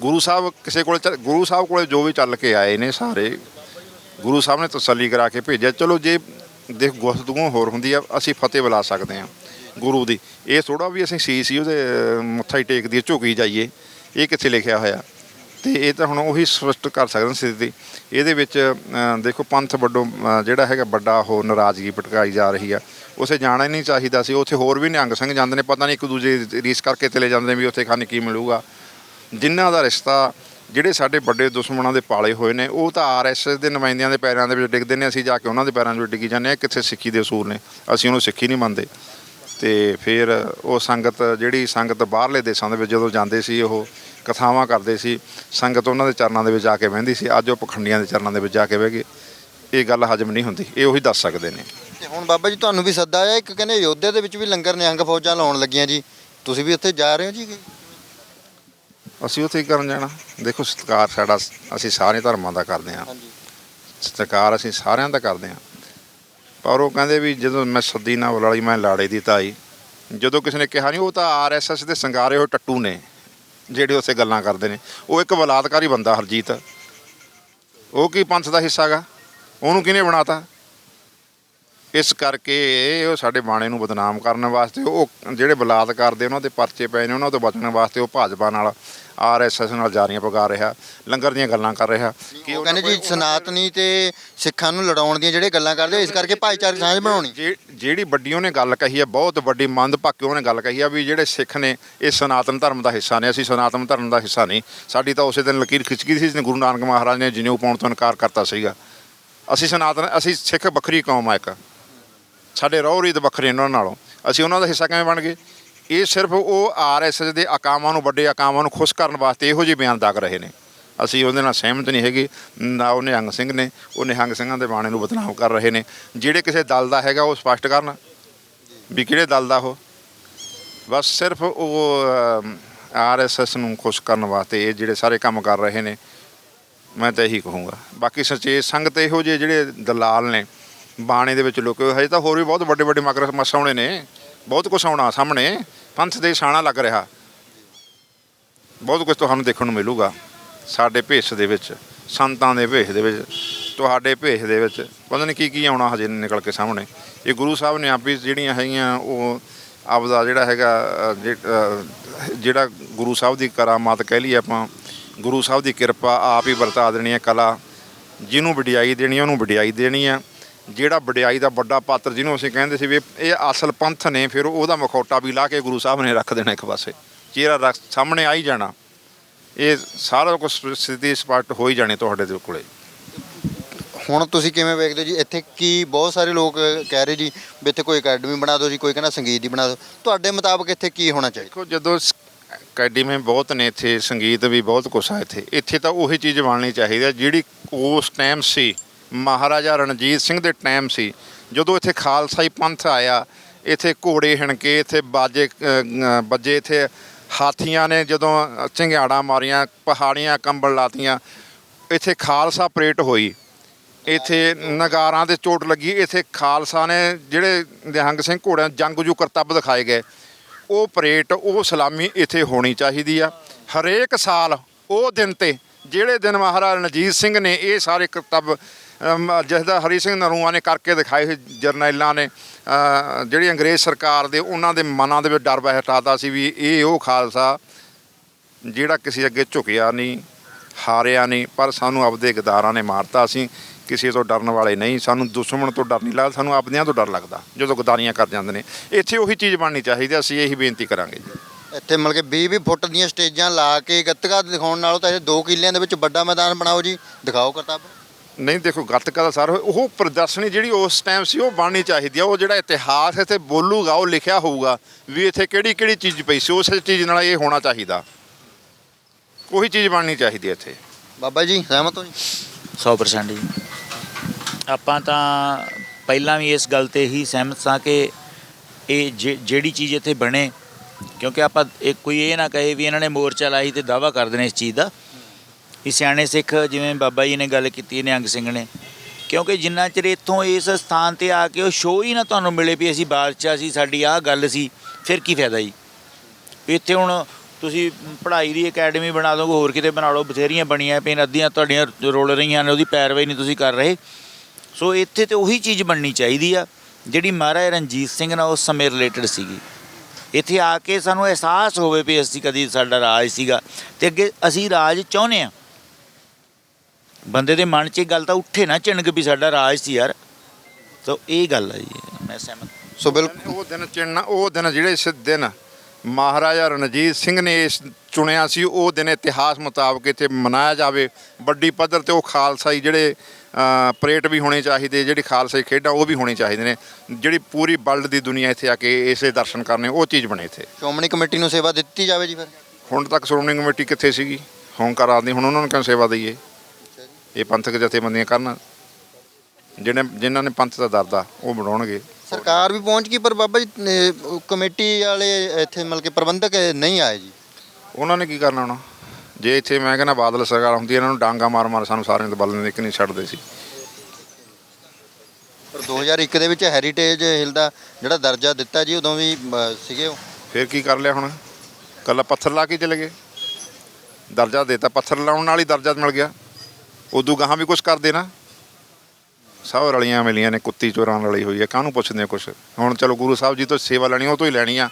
ਗੁਰੂ ਸਾਹਿਬ ਕਿਸੇ ਕੋਲੇ ਚੱਲ- ਗੁਰੂ ਸਾਹਿਬ ਕੋਲੇ ਜੋ ਵੀ ਚੱਲ ਕੇ ਆਏ ਨੇ ਸਾਰੇ, ਗੁਰੂ ਸਾਹਿਬ ਨੇ ਤਸੱਲੀ ਕਰਾ ਕੇ ਭੇਜਿਆ। ਚਲੋ ਜੇ ਦੇਖ ਗੁਫ਼ਤਗੂ ਹੋਰ ਹੁੰਦੀ ਆ, ਅਸੀਂ ਫਤਿਹ ਬੁਲਾ ਸਕਦੇ ਆ ਗੁਰੂ ਦੀ। ਇਹ ਥੋੜਾ ਵੀ ਅਸੀਂ ਸੀਸ ਹੀ ਉਹਦੇ ਮੱਥਾ ਹੀ ਟੇਕ ਦਈਏ ਝੁਕੀ ਜਾਈਏ। ਇਹ ਕਿੱਥੇ ਲਿਖਿਆ ਹੋਇਆ? ਤੇ ਇਹ ਤਾਂ ਹੁਣ ਉਹੀ ਸਪਸ਼ਟ ਕਰ ਸਕਦੇ ਸਥਿਤੀ। ਇਹਦੇ ਵਿੱਚ ਦੇਖੋ ਪੰਥ ਵੱਡੋਂ ਜਿਹੜਾ ਹੈਗਾ ਵੱਡਾ, ਉਹ ਨਾਰਾਜ਼ਗੀ ਭਟਕਾਈ ਜਾ ਰਹੀ ਆ। ਉਸੇ ਜਾਣਾ ਹੀ ਨਹੀਂ ਚਾਹੀਦਾ ਸੀ। ਉੱਥੇ ਹੋਰ ਵੀ ਨਿਹੰਗ ਸਿੰਘ ਜਾਂਦੇ ਨੇ। ਪਤਾ ਨਹੀਂ ਇੱਕ ਦੂਜੇ ਦੀ ਰੀਸ ਕਰਕੇ ਚਲੇ ਜਾਂਦੇ ਨੇ ਵੀ ਉੱਥੇ ਖਾਣੇ ਕੀ ਮਿਲੂਗਾ। ਜਿਨ੍ਹਾਂ ਦਾ ਰਿਸ਼ਤਾ ਜਿਹੜੇ ਸਾਡੇ ਵੱਡੇ ਦੁਸ਼ਮਣਾਂ ਦੇ ਪਾਲੇ ਹੋਏ ਨੇ, ਉਹ ਤਾਂ ਆਰਐਸਐਸ ਦੇ ਨੁਮਾਇੰਦਿਆਂ ਦੇ ਪੈਰਾਂ ਦੇ ਵਿੱਚ ਡਿੱਗਦੇ ਨੇ, ਅਸੀਂ ਜਾ ਕੇ ਉਹਨਾਂ ਦੇ ਪੈਰਾਂ 'ਚ ਡਿੱਗੀ ਜਾਂਦੇ ਆ ਕਿੱਥੇ ਸਿੱਖੀ ਦੇ ਅਸੂਲ ਨੇ? ਅਸੀਂ ਉਹਨੂੰ ਸਿੱਖੀ ਨਹੀਂ ਮੰਨਦੇ। ਤੇ ਫਿਰ ਉਹ ਸੰਗਤ, ਜਿਹੜੀ ਸੰਗਤ ਬਾਹਰਲੇ ਦੇਸ਼ਾਂ ਦੇ ਵਿੱਚ ਜਦੋਂ ਜਾਂਦੇ ਸੀ, ਉਹ ਕਥਾਵਾਂ ਕਰਦੇ ਸੀ, ਸੰਗਤ ਉਹਨਾਂ ਦੇ ਚਰਨਾਂ ਦੇ ਵਿੱਚ ਜਾ ਕੇ ਬਹਿੰਦੀ ਸੀ, ਅੱਜ ਉਹ ਪਖੰਡੀਆਂ ਦੇ ਚਰਨਾਂ ਦੇ ਵਿੱਚ ਜਾ ਕੇ ਬਹਿ ਗਏ। ਇਹ ਗੱਲ ਹਜਮ ਨਹੀਂ ਹੁੰਦੀ, ਇਹ ਉਹੀ ਦੱਸ ਸਕਦੇ ਨੇ। ਤੇ ਹੁਣ ਬਾਬਾ ਜੀ, ਤੁਹਾਨੂੰ ਵੀ ਸੱਦਾ ਆਇਆ, ਇੱਕ ਕਹਿੰਦੇ ਯੋਧੇ ਦੇ ਵਿੱਚ ਵੀ ਲੰਗਰ ਨਿਹੰਗ ਫੌਜਾਂ ਲਾਉਣ ਲੱਗੀਆਂ ਜੀ। ਤੁਸੀਂ ਵੀ ਉੱਥੇ ਜਾ ਰਹੇ ਹੋ ਜੀ? ਅਸੀਂ ਉੱਥੇ ਹੀ ਕਰਨ ਜਾਣਾ? ਦੇਖੋ ਸਤਿਕਾਰ ਸਾਡਾ ਅਸੀਂ ਸਾਰੇ ਧਰਮਾਂ ਦਾ ਕਰਦੇ ਹਾਂ। ਹਾਂਜੀ। ਸਤਿਕਾਰ ਅਸੀਂ ਸਾਰਿਆਂ ਦਾ ਕਰਦੇ ਹਾਂ। ਪਰ ਉਹ ਕਹਿੰਦੇ ਵੀ ਜਦੋਂ ਮੈਂ ਸੱਦੀ ਨਾ ਬੁਲਾਲੀ ਮੈਂ ਲਾੜੇ ਦੀ ਤਾਈ। ਜਦੋਂ ਕਿਸੇ ਨੇ ਕਿਹਾ ਨਹੀਂ ਉਹ ਤਾਂ ਆਰਐਸਐਸ ਦੇ ਸੰਗਾਰੇ ਹੋਏ ਟੱਟੂ ਨੇ ਜਿਹੜੇ ਉੱਥੇ ਗੱਲਾਂ ਕਰਦੇ ਨੇ। ਉਹ ਇੱਕ ਬਲਾਤਕਾਰੀ ਬੰਦਾ ਹਰਜੀਤ। ਉਹ ਕੀ ਪੰਥ ਦਾ ਹਿੱਸਾ ਗਾ? ਉਹਨੂੰ ਕਿਹਨੇ ਬਣਾਤਾ? ਇਸ ਕਰਕੇ ਉਹ ਸਾਡੇ ਬਾਣੇ ਨੂੰ ਬਦਨਾਮ ਕਰਨ ਵਾਸਤੇ ਉਹ ਜਿਹੜੇ ਬਲਾਤਕਾਰ ਦੇ ਉਹਨਾਂ ਦੇ ਪਰਚੇ ਪਏ ਨੇ ਉਹਨਾਂ ਤੋਂ ਬਚਣ ਵਾਸਤੇ ਉਹ ਭਾਜਪਾ ਨਾਲ ਆਰਐਸਐਸ ਨਾਲ ਜਾਰੀਆਂ ਪਗਾ ਰਿਹਾ ਲੰਗਰ ਦੀਆਂ ਗੱਲਾਂ ਕਰ ਰਿਹਾ। ਕਿ ਉਹ ਕਹਿੰਦੇ ਜੀ ਸਨਾਤਨੀ ਤੇ ਸਿੱਖਾਂ ਨੂੰ ਲੜਾਉਣ ਦੀਆਂ ਜਿਹੜੇ ਗੱਲਾਂ ਕਰਦੇ ਇਸ ਕਰਕੇ ਭਾਈਚਾਰਕ ਸਾਂਝ ਬਣਾਉਣੀ। ਜੇ- ਜਿਹੜੀ ਵੱਡੀ ਉਹਨੇ ਗੱਲ ਕਹੀ ਹੈ ਬਹੁਤ ਵੱਡੀ ਮੰਦਭਾਗੀ ਉਹਨੇ ਗੱਲ ਕਹੀ ਹੈ ਵੀ ਜਿਹੜੇ ਸਿੱਖ ਨੇ ਇਹ ਸਨਾਤਨ ਧਰਮ ਦਾ ਹਿੱਸਾ ਨੇ ਅਸੀਂ ਸਨਾਤਨ ਧਰਮ ਦਾ ਹਿੱਸਾ ਨਹੀਂ। ਸਾਡੀ ਤਾਂ ਉਸੇ ਦਿਨ ਲਕੀਰ ਖਿੱਚ ਗਈ ਸੀ ਜਿਸ ਗੁਰੂ ਨਾਨਕ ਮਹਾਰਾਜ ਨੇ ਜਨੇਊ ਪਾਉਣ ਤੋਂ ਇਨਕਾਰ ਕਰਤਾ ਸੀਗਾ। ਅਸੀਂ ਸਨਾਤਨ ਅਸੀਂ ਸਿੱਖ ਵੱਖਰੀ ਕੌਮ ਆ ਇੱਕ। ਸਾਡੇ ਰਹੁ ਰੀਤ ਵੱਖਰੇ ਉਹਨਾਂ ਨਾਲੋਂ। ਅਸੀਂ ਉਹਨਾਂ ਦਾ ਹਿੱਸਾ ਕਿਵੇਂ ਬਣ ਗਏ? ਇਹ ਸਿਰਫ ਉਹ ਆਰਐਸਐਸ ਦੇ ਅਕਾਮਾਂ ਨੂੰ, ਵੱਡੇ ਅਕਾਮਾਂ ਨੂੰ ਖੁਸ਼ ਕਰਨ ਵਾਸਤੇ ਇਹੋ ਜਿਹੇ ਬਿਆਨ ਦਾਗ ਰਹੇ ਨੇ। ਅਸੀਂ ਉਹਦੇ ਨਾਲ ਸਹਿਮਤ ਨਹੀਂ ਹੈਗੇ। ਨਾ ਉਹ ਨਿਹੰਗ ਸਿੰਘ ਨੇ, ਉਹ ਨਿਹੰਗ ਸਿੰਘਾਂ ਦੇ ਬਾਣੇ ਨੂੰ ਬਦਨਾਮ ਕਰ ਰਹੇ ਨੇ। ਜਿਹੜੇ ਕਿਸੇ ਦਲ ਦਾ ਹੈਗਾ, ਉਹ ਸਪਸ਼ਟ ਕਰਨ। ਵੀ ਕਿਹੜੇ ਦਲ ਦਾ ਉਹ? ਬਸ ਸਿਰਫ ਉਹ ਆਰਐਸਐਸ ਨੂੰ ਖੁਸ਼ ਕਰਨ ਵਾਸਤੇ ਇਹ ਜਿਹੜੇ ਸਾਰੇ ਕੰਮ ਕਰ ਰਹੇ ਨੇ। ਮੈਂ ਤਾਂ ਇਹੀ ਕਹੂੰਗਾ। ਬਾਕੀ ਸਚੇਤ ਸੰਗਤ ਇਹੋ ਜਿਹੇ ਜਿਹੜੇ ਦਲਾਲ ਨੇ, ਬਾਣੇ ਦੇ ਵਿੱਚ ਲੁਕੇ ਹੋਏ ਹਜੇ ਤਾਂ ਹੋਰ ਵੀ ਬਹੁਤ ਵੱਡੇ ਵੱਡੇ ਮਕਰ ਮਸ ਆਉਣੇ ਨੇ। ਬਹੁਤ ਕੁਛ ਆਉਣਾ ਸਾਹਮਣੇ। ਪੰਥ ਦੇ ਛਾਣਾ ਲੱਗ ਰਿਹਾ। ਬਹੁਤ ਕੁਝ ਤੁਹਾਨੂੰ ਦੇਖਣ ਨੂੰ ਮਿਲੂਗਾ ਸਾਡੇ ਭੇਸ ਦੇ ਵਿੱਚ, ਸੰਤਾਂ ਦੇ ਭੇਸ ਦੇ ਵਿੱਚ, ਤੁਹਾਡੇ ਭੇਸ ਦੇ ਵਿੱਚ। ਪਤਾ ਨਹੀਂ ਕੀ ਕੀ ਆਉਣਾ ਹਜੇ ਨਿਕਲ ਕੇ ਸਾਹਮਣੇ। ਇਹ ਗੁਰੂ ਸਾਹਿਬ ਨੇ ਆਪੀ ਜਿਹੜੀਆਂ ਹੈਗੀਆਂ, ਉਹ ਆਪਦਾ ਜਿਹੜਾ ਹੈਗਾ ਜਿਹੜਾ ਗੁਰੂ ਸਾਹਿਬ ਦੀ ਕਰਾਮਾਤ ਕਹਿ ਲਈਏ ਆਪਾਂ, ਗੁਰੂ ਸਾਹਿਬ ਦੀ ਕਿਰਪਾ ਆਪ ਹੀ ਵਰਤਾ ਦੇਣੀ ਹੈ ਕਲਾ। ਜਿਹਨੂੰ ਵਡਿਆਈ ਦੇਣੀ ਹੈ, ਉਹਨੂੰ ਵਡਿਆਈ ਦੇਣੀ ਆ ਜਿਹੜਾ ਵਡਿਆਈ ਦਾ ਵੱਡਾ ਪਾਤਰ ਜਿਹਨੂੰ ਅਸੀਂ ਕਹਿੰਦੇ ਸੀ ਵੀ ਇਹ ਅਸਲ ਪੰਥ ਨੇ ਫਿਰ ਉਹਦਾ ਮਖੌਟਾ ਵੀ ਲਾ ਕੇ ਗੁਰੂ ਸਾਹਿਬ ਨੇ ਰੱਖ ਦੇਣਾ ਇੱਕ ਪਾਸੇ। ਚਿਹਰਾ ਰੱਖ ਸਾਹਮਣੇ ਆ ਹੀ ਜਾਣਾ। ਇਹ ਸਾਰਾ ਕੁਝ ਸਥਿਤੀ ਸਪਸ਼ਟ ਹੋ ਹੀ ਜਾਣੀ ਤੁਹਾਡੇ ਦੇ ਕੋਲੇ। ਹੁਣ ਤੁਸੀਂ ਕਿਵੇਂ ਵੇਖਦੇ ਹੋ ਜੀ? ਇੱਥੇ ਕੀ ਬਹੁਤ ਸਾਰੇ ਲੋਕ ਕਹਿ ਰਹੇ ਜੀ ਵੀ ਇੱਥੇ ਕੋਈ ਅਕੈਡਮੀ ਬਣਾ ਦਿਓ ਜੀ ਕੋਈ ਕਹਿੰਦਾ ਸੰਗੀਤ ਦੀ ਬਣਾ ਦਿਓ। ਤੁਹਾਡੇ ਮੁਤਾਬਕ ਇੱਥੇ ਕੀ ਹੋਣਾ ਚਾਹੀਦਾ? ਦੇਖੋ ਜਦੋਂ ਅਕੈਡਮੀ ਬਹੁਤ ਨੇ ਇੱਥੇ ਸੰਗੀਤ ਵੀ ਬਹੁਤ ਕੁਛ ਆ ਇੱਥੇ। ਇੱਥੇ ਤਾਂ ਉਹੀ ਚੀਜ਼ ਬਣਨੀ ਚਾਹੀਦੀ ਹੈ ਜਿਹੜੀ ਉਸ ਟਾਈਮ ਸੀ ਮਹਾਰਾਜਾ ਰਣਜੀਤ ਸਿੰਘ ਦੇ ਟਾਈਮ ਸੀ ਜਦੋਂ ਇੱਥੇ ਖਾਲਸਾਈ ਪੰਥ ਆਇਆ ਇੱਥੇ ਘੋੜੇ ਹਣਕੇ ਇੱਥੇ ਬਾਜੇ ਅ, ਵੱਜੇ ਇੱਥੇ ਹਾਥੀਆਂ ਨੇ ਜਦੋਂ ਝੰਗਿਆੜਾਂ ਮਾਰੀਆਂ ਪਹਾੜੀਆਂ ਕੰਬਲ ਲਾਤੀਆਂ ਇੱਥੇ ਖਾਲਸਾ ਪਰੇਡ ਹੋਈ। ਇੱਥੇ ਨਗਾਰਾਂ ਤੇ ਚੋਟ ਲੱਗੀ ਇੱਥੇ ਖਾਲਸਾ ਨੇ ਜਿਹੜੇ ਨਿਹੰਗ ਸਿੰਘ ਘੋੜਿਆਂ ਜੰਗਜੂ ਕਰਤੱਬ ਦਿਖਾਏ ਗਏ। ਉਹ ਪਰੇਡ ਉਹ ਸਲਾਮੀ ਇੱਥੇ ਹੋਣੀ ਚਾਹੀਦੀ ਆ। ਹਰੇਕ ਸਾਲ ਉਹ ਦਿਨ ਤੇ ਜਿਹੜੇ ਦਿਨ ਮਹਾਰਾਜਾ ਰਣਜੀਤ ਸਿੰਘ ਨੇ ਇਹ ਸਾਰੇ ਕਰਤੱਬ ਅਮ, ਜਿਸ ਹਰੀ ਸਿੰਘ ਨਰੂਆ ਨੇ ਕਰਕੇ ਦਿਖਾਏ ਸੀ ਜਰਨੈਲਾਂ ਨੇ। ਅ, ਜਿਹੜੀ ਅੰਗਰੇਜ਼ ਸਰਕਾਰ ਦੇ ਉਹਨਾਂ ਦੇ ਮਨਾਂ ਦੇ ਵਿੱਚ ਡਰ ਬਹਿਟਾਤਾ ਸੀ ਵੀ ਇਹ ਉਹ ਖਾਲਸਾ ਜਿਹੜਾ ਕਿਸੇ ਅੱਗੇ ਝੁਕਿਆ ਨਹੀਂ ਹਾਰਿਆ ਨਹੀਂ ਪਰ ਸਾਨੂੰ ਆਪਦੇ ਗਦਾਰਾਂ ਨੇ ਮਾਰਤਾ ਅਸੀਂ ਕਿਸੇ ਤੋਂ ਡਰਨ ਵਾਲੇ ਨਹੀਂ ਸਾਨੂੰ ਦੁਸ਼ਮਣ ਤੋਂ ਡਰ ਨਹੀਂ ਲੱਗਦਾ ਸਾਨੂੰ ਆਪਦਿਆਂ ਤੋਂ ਡਰ ਲੱਗਦਾ ਜਦੋਂ ਗਦਾਰੀਆਂ ਕਰ ਜਾਂਦੇ ਨੇ। ਇੱਥੇ ਉਹੀ ਚੀਜ਼ ਬਣਨੀ ਚਾਹੀਦੀ ਹੈ, ਅਸੀਂ ਇਹੀ ਬੇਨਤੀ ਕਰਾਂਗੇ ਜੀ। ਇੱਥੇ ਮਤਲਬ ਕਿ 20 20 ਫੁੱਟ ਦੀਆਂ ਸਟੇਜਾਂ ਲਾ ਕੇ ਗੱਤਕਾ ਦਿਖਾਉਣ ਨਾਲੋਂ ਤਾਂ ਇਹ 2 ਕਿੱਲਿਆਂ ਦੇ ਵਿੱਚ ਵੱਡਾ ਮੈਦਾਨ ਬਣਾਓ ਜੀ। ਦਿਖਾਓ ਕਰਤੱਬ ਨਹੀਂ ਦੇਖੋ ਗੱਤਕਾ ਦਾ ਸਰ ਉਹ ਪ੍ਰਦਰਸ਼ਨੀ ਜਿਹੜੀ ਉਸ ਟਾਈਮ ਸੀ ਉਹ ਬਣਨੀ ਚਾਹੀਦੀ ਆ। ਉਹ ਜਿਹੜਾ ਇਤਿਹਾਸ ਇੱਥੇ ਬੋਲੂਗਾ ਉਹ ਲਿਖਿਆ ਹੋਊਗਾ ਵੀ ਇੱਥੇ ਕਿਹੜੀ ਕਿਹੜੀ ਚੀਜ਼ ਪਈ ਸੀ। ਉਸ ਚੀਜ਼ ਨਾਲ ਇਹ ਹੋਣਾ ਚਾਹੀਦਾ। ਉਹੀ ਚੀਜ਼ ਬਣਨੀ ਚਾਹੀਦੀ ਹੈ ਇੱਥੇ। ਬਾਬਾ ਜੀ ਸਹਿਮਤ ਹੋ ਜੀ? 100% ਜੀ। ਆਪਾਂ ਤਾਂ ਪਹਿਲਾਂ ਵੀ ਇਸ ਗੱਲ ਤੇ ਹੀ ਸਹਿਮਤ ਸਾਂ ਕਿ ਇਹ ਜਿ- ਜਿਹੜੀ ਚੀਜ਼ ਇੱਥੇ ਬਣੇ ਕਿਉਂਕਿ ਆਪਾਂ ਇਹ ਕੋਈ ਇਹ ਨਾ ਕਹੇ ਵੀ ਇਹਨਾਂ ਨੇ ਮੋਰਚਾ ਲਾਈ ਤੇ ਦਾਵਾ ਕਰਦੇ ਨੇ ਇਸ ਚੀਜ਼ ਦਾ। ਵੀ ਸਿਆਣੇ ਸਿੱਖ ਜਿਵੇਂ ਬਾਬਾ ਜੀ ਨੇ ਗੱਲ ਕੀਤੀ, ਨਿਹੰਗ ਸਿੰਘ ਨੇ। ਕਿਉਂਕਿ ਜਿੰਨਾ ਚਿਰ ਇੱਥੋਂ ਇਸ ਸਥਾਨ ਤੇ ਆ ਕੇ ਉਹ ਸ਼ੋਅ ਹੀ ਨਾ ਤੁਹਾਨੂੰ ਮਿਲੇ ਵੀ ਅਸੀਂ ਬਾਦਸ਼ਾਹ ਸੀ, ਸਾਡੀ ਆਹ ਗੱਲ ਸੀ, ਫਿਰ ਕੀ ਫਾਇਦਾ ਜੀ? ਇੱਥੇ ਹੁਣ ਤੁਸੀਂ ਪੜ੍ਹਾਈ ਦੀ ਅਕੈਡਮੀ ਬਣਾ ਦੋਗੇ, ਹੋਰ ਕਿਤੇ ਬਣਾ ਲਓ, ਬਥੇਰੀਆਂ ਬਣੀਆਂ ਪਈਆਂ ਅੱਧੀਆਂ ਤੁਹਾਡੀਆਂ ਰੋਲ ਰਹੀਆਂ ਨੇ, ਉਹਦੀ ਪੈਰਵਾਈ ਨਹੀਂ ਤੁਸੀਂ ਕਰ ਰਹੇ। ਸੋ ਇੱਥੇ ਤੇ ਉਹੀ ਚੀਜ਼ ਬਣਨੀ ਚਾਹੀਦੀ ਆ, ਜਿਹੜੀ ਮਹਾਰਾਜਾ ਰਣਜੀਤ ਸਿੰਘ ਨਾਲ ਉਸ ਸਮੇਂ ਰਿਲੇਟਡ ਸੀਗੀ। ਇੱਥੇ ਆ ਕੇ ਸਾਨੂੰ ਅਹਿਸਾਸ ਹੋਵੇ ਵੀ ਅਸੀਂ ਕਦੀ ਸਾਡਾ ਰਾਜ ਸੀਗਾ, ਤੇ ਅੱਗੇ ਅਸੀਂ ਰਾਜ ਚਾਹੁੰਦੇ ਆ ਬੰਦੇ ਦੇ ਮਨ 'ਚ ਇਹ ਗੱਲ ਤਾਂ ਉੱਠੇ ਨਾ ਚਿਣਕ ਵੀ ਸਾਡਾ ਰਾਜ ਸੀ ਯਾਰ। ਸੋ ਇਹ ਗੱਲ ਹੈ ਜੀ ਮੈਂ ਸਹਿਮਤ। ਸੋ ਬਿਲਕੁਲ। ਉਹ ਦਿਨ ਚਿੰਨਾ ਉਹ ਦਿਨ ਜਿਹੜੇ ਇਸ ਦਿਨ ਮਹਾਰਾਜਾ ਰਣਜੀਤ ਸਿੰਘ ਨੇ ਇਸ ਚੁਣਿਆ ਸੀ ਉਹ ਦਿਨ ਇਤਿਹਾਸ ਮੁਤਾਬਕ ਇੱਥੇ ਮਨਾਇਆ ਜਾਵੇ। ਵੱਡੀ ਪੱਧਰ ਤੇ ਉਹ ਖਾਲਸਾਈ ਜਿਹੜੇ ਅ, ਪਰੇਡ ਵੀ ਹੋਣੇ ਚਾਹੀਦੇ ਜਿਹੜੀ ਖਾਲਸਾਈ ਖੇਡਾਂ ਉਹ ਵੀ ਹੋਣੀ ਚਾਹੀਦੇ ਨੇ। ਜਿਹੜੀ ਪੂਰੀ ਵਰਲਡ ਦੀ ਦੁਨੀਆ ਇੱਥੇ ਆ ਕੇ ਇਸੇ ਦਰਸ਼ਨ ਕਰਨੇ ਉਹ ਚੀਜ਼ ਬਣੇ ਇੱਥੇ। ਸ਼੍ਰੋਮਣੀ ਕਮੇਟੀ ਨੂੰ ਸੇਵਾ ਦਿੱਤੀ ਜਾਵੇ ਜੀ ਫਿਰ? ਹੁਣ ਤੱਕ ਸ਼੍ਰੋਮਣੀ ਕਮੇਟੀ ਕਿੱਥੇ ਸੀਗੀ? ਹੋਂਕਾਰ ਆਉਂਦੀ ਹੁਣ ਉਹਨਾਂ ਨੂੰ ਕਿਉਂ ਸੇਵਾ ਦਈਏ? ਇਹ ਪੰਥਕ ਜਥੇਬੰਦੀਆਂ ਕਰਨ। ਜਿਹੜੇ ਜਿਨ੍ਹਾਂ ਨੇ ਪੰਥ ਦਾ ਦਰਦਾ ਉਹ ਬਣਾਉਣਗੇ। ਸਰਕਾਰ ਵੀ ਪਹੁੰਚ ਗਈ ਪਰ ਬਾਬਾ ਜੀ ਕਮੇਟੀ ਵਾਲੇ ਇੱਥੇ ਮਤਲਬ ਕਿ ਪ੍ਰਬੰਧਕ ਨਹੀਂ ਆਏ ਜੀ। ਉਹਨਾਂ ਨੇ ਕੀ ਕਰਨਾ ਹੁਣ? ਜੇ ਇੱਥੇ ਮੈਂ ਕਹਿੰਦਾ ਬਾਦਲ ਸਰਕਾਰ ਹੁੰਦੀ ਇਹਨਾਂ ਨੂੰ ਡਾਂਗਾ ਮਾਰ ਮਾਰ ਸਾਨੂੰ ਸਾਰਿਆਂ ਨੂੰ ਬਲਨ ਇੱਕ ਨਹੀਂ ਛੱਡਦੇ ਸੀ। ਪਰ 2001 ਦੇ ਵਿੱਚ ਹੈਰੀਟੇਜ ਹਿਲ ਦਾ ਜਿਹੜਾ ਦਰਜਾ ਦਿੱਤਾ ਜੀ ਉਦੋਂ ਵੀ ਸੀਗੇ ਉਹ। ਫਿਰ ਕੀ ਕਰ ਲਿਆ ਹੁਣ? ਕੱਲਾ ਪੱਥਰ ਲਾ ਕੇ ਚਲੇ ਗਏ। ਦਰਜਾ ਦੇਤਾ ਪੱਥਰ ਲਾਉਣ ਨਾਲ ਹੀ ਦਰਜਾ ਮਿਲ ਗਿਆ। ਉਦੋਂ ਗਾਹਾਂ ਵੀ ਕੁਝ ਕਰਦੇ ਨਾ। ਸਭ ਰਲੀਆਂ ਮਿਲੀਆਂ ਨੇ ਕੁੱਤੀ ਚੋਰਾਂ ਨਾਲ ਰਲੀ ਹੋਈ ਹੈ ਕਾਹਨੂੰ ਪੁੱਛਦੇ ਕੁਝ ਹੁਣ ਚਲੋ ਗੁਰੂ ਸਾਹਿਬ ਜੀ ਤੋਂ ਸੇਵਾ ਲੈਣੀ ਉਹ ਤੋਂ ਹੀ ਲੈਣੀ ਆ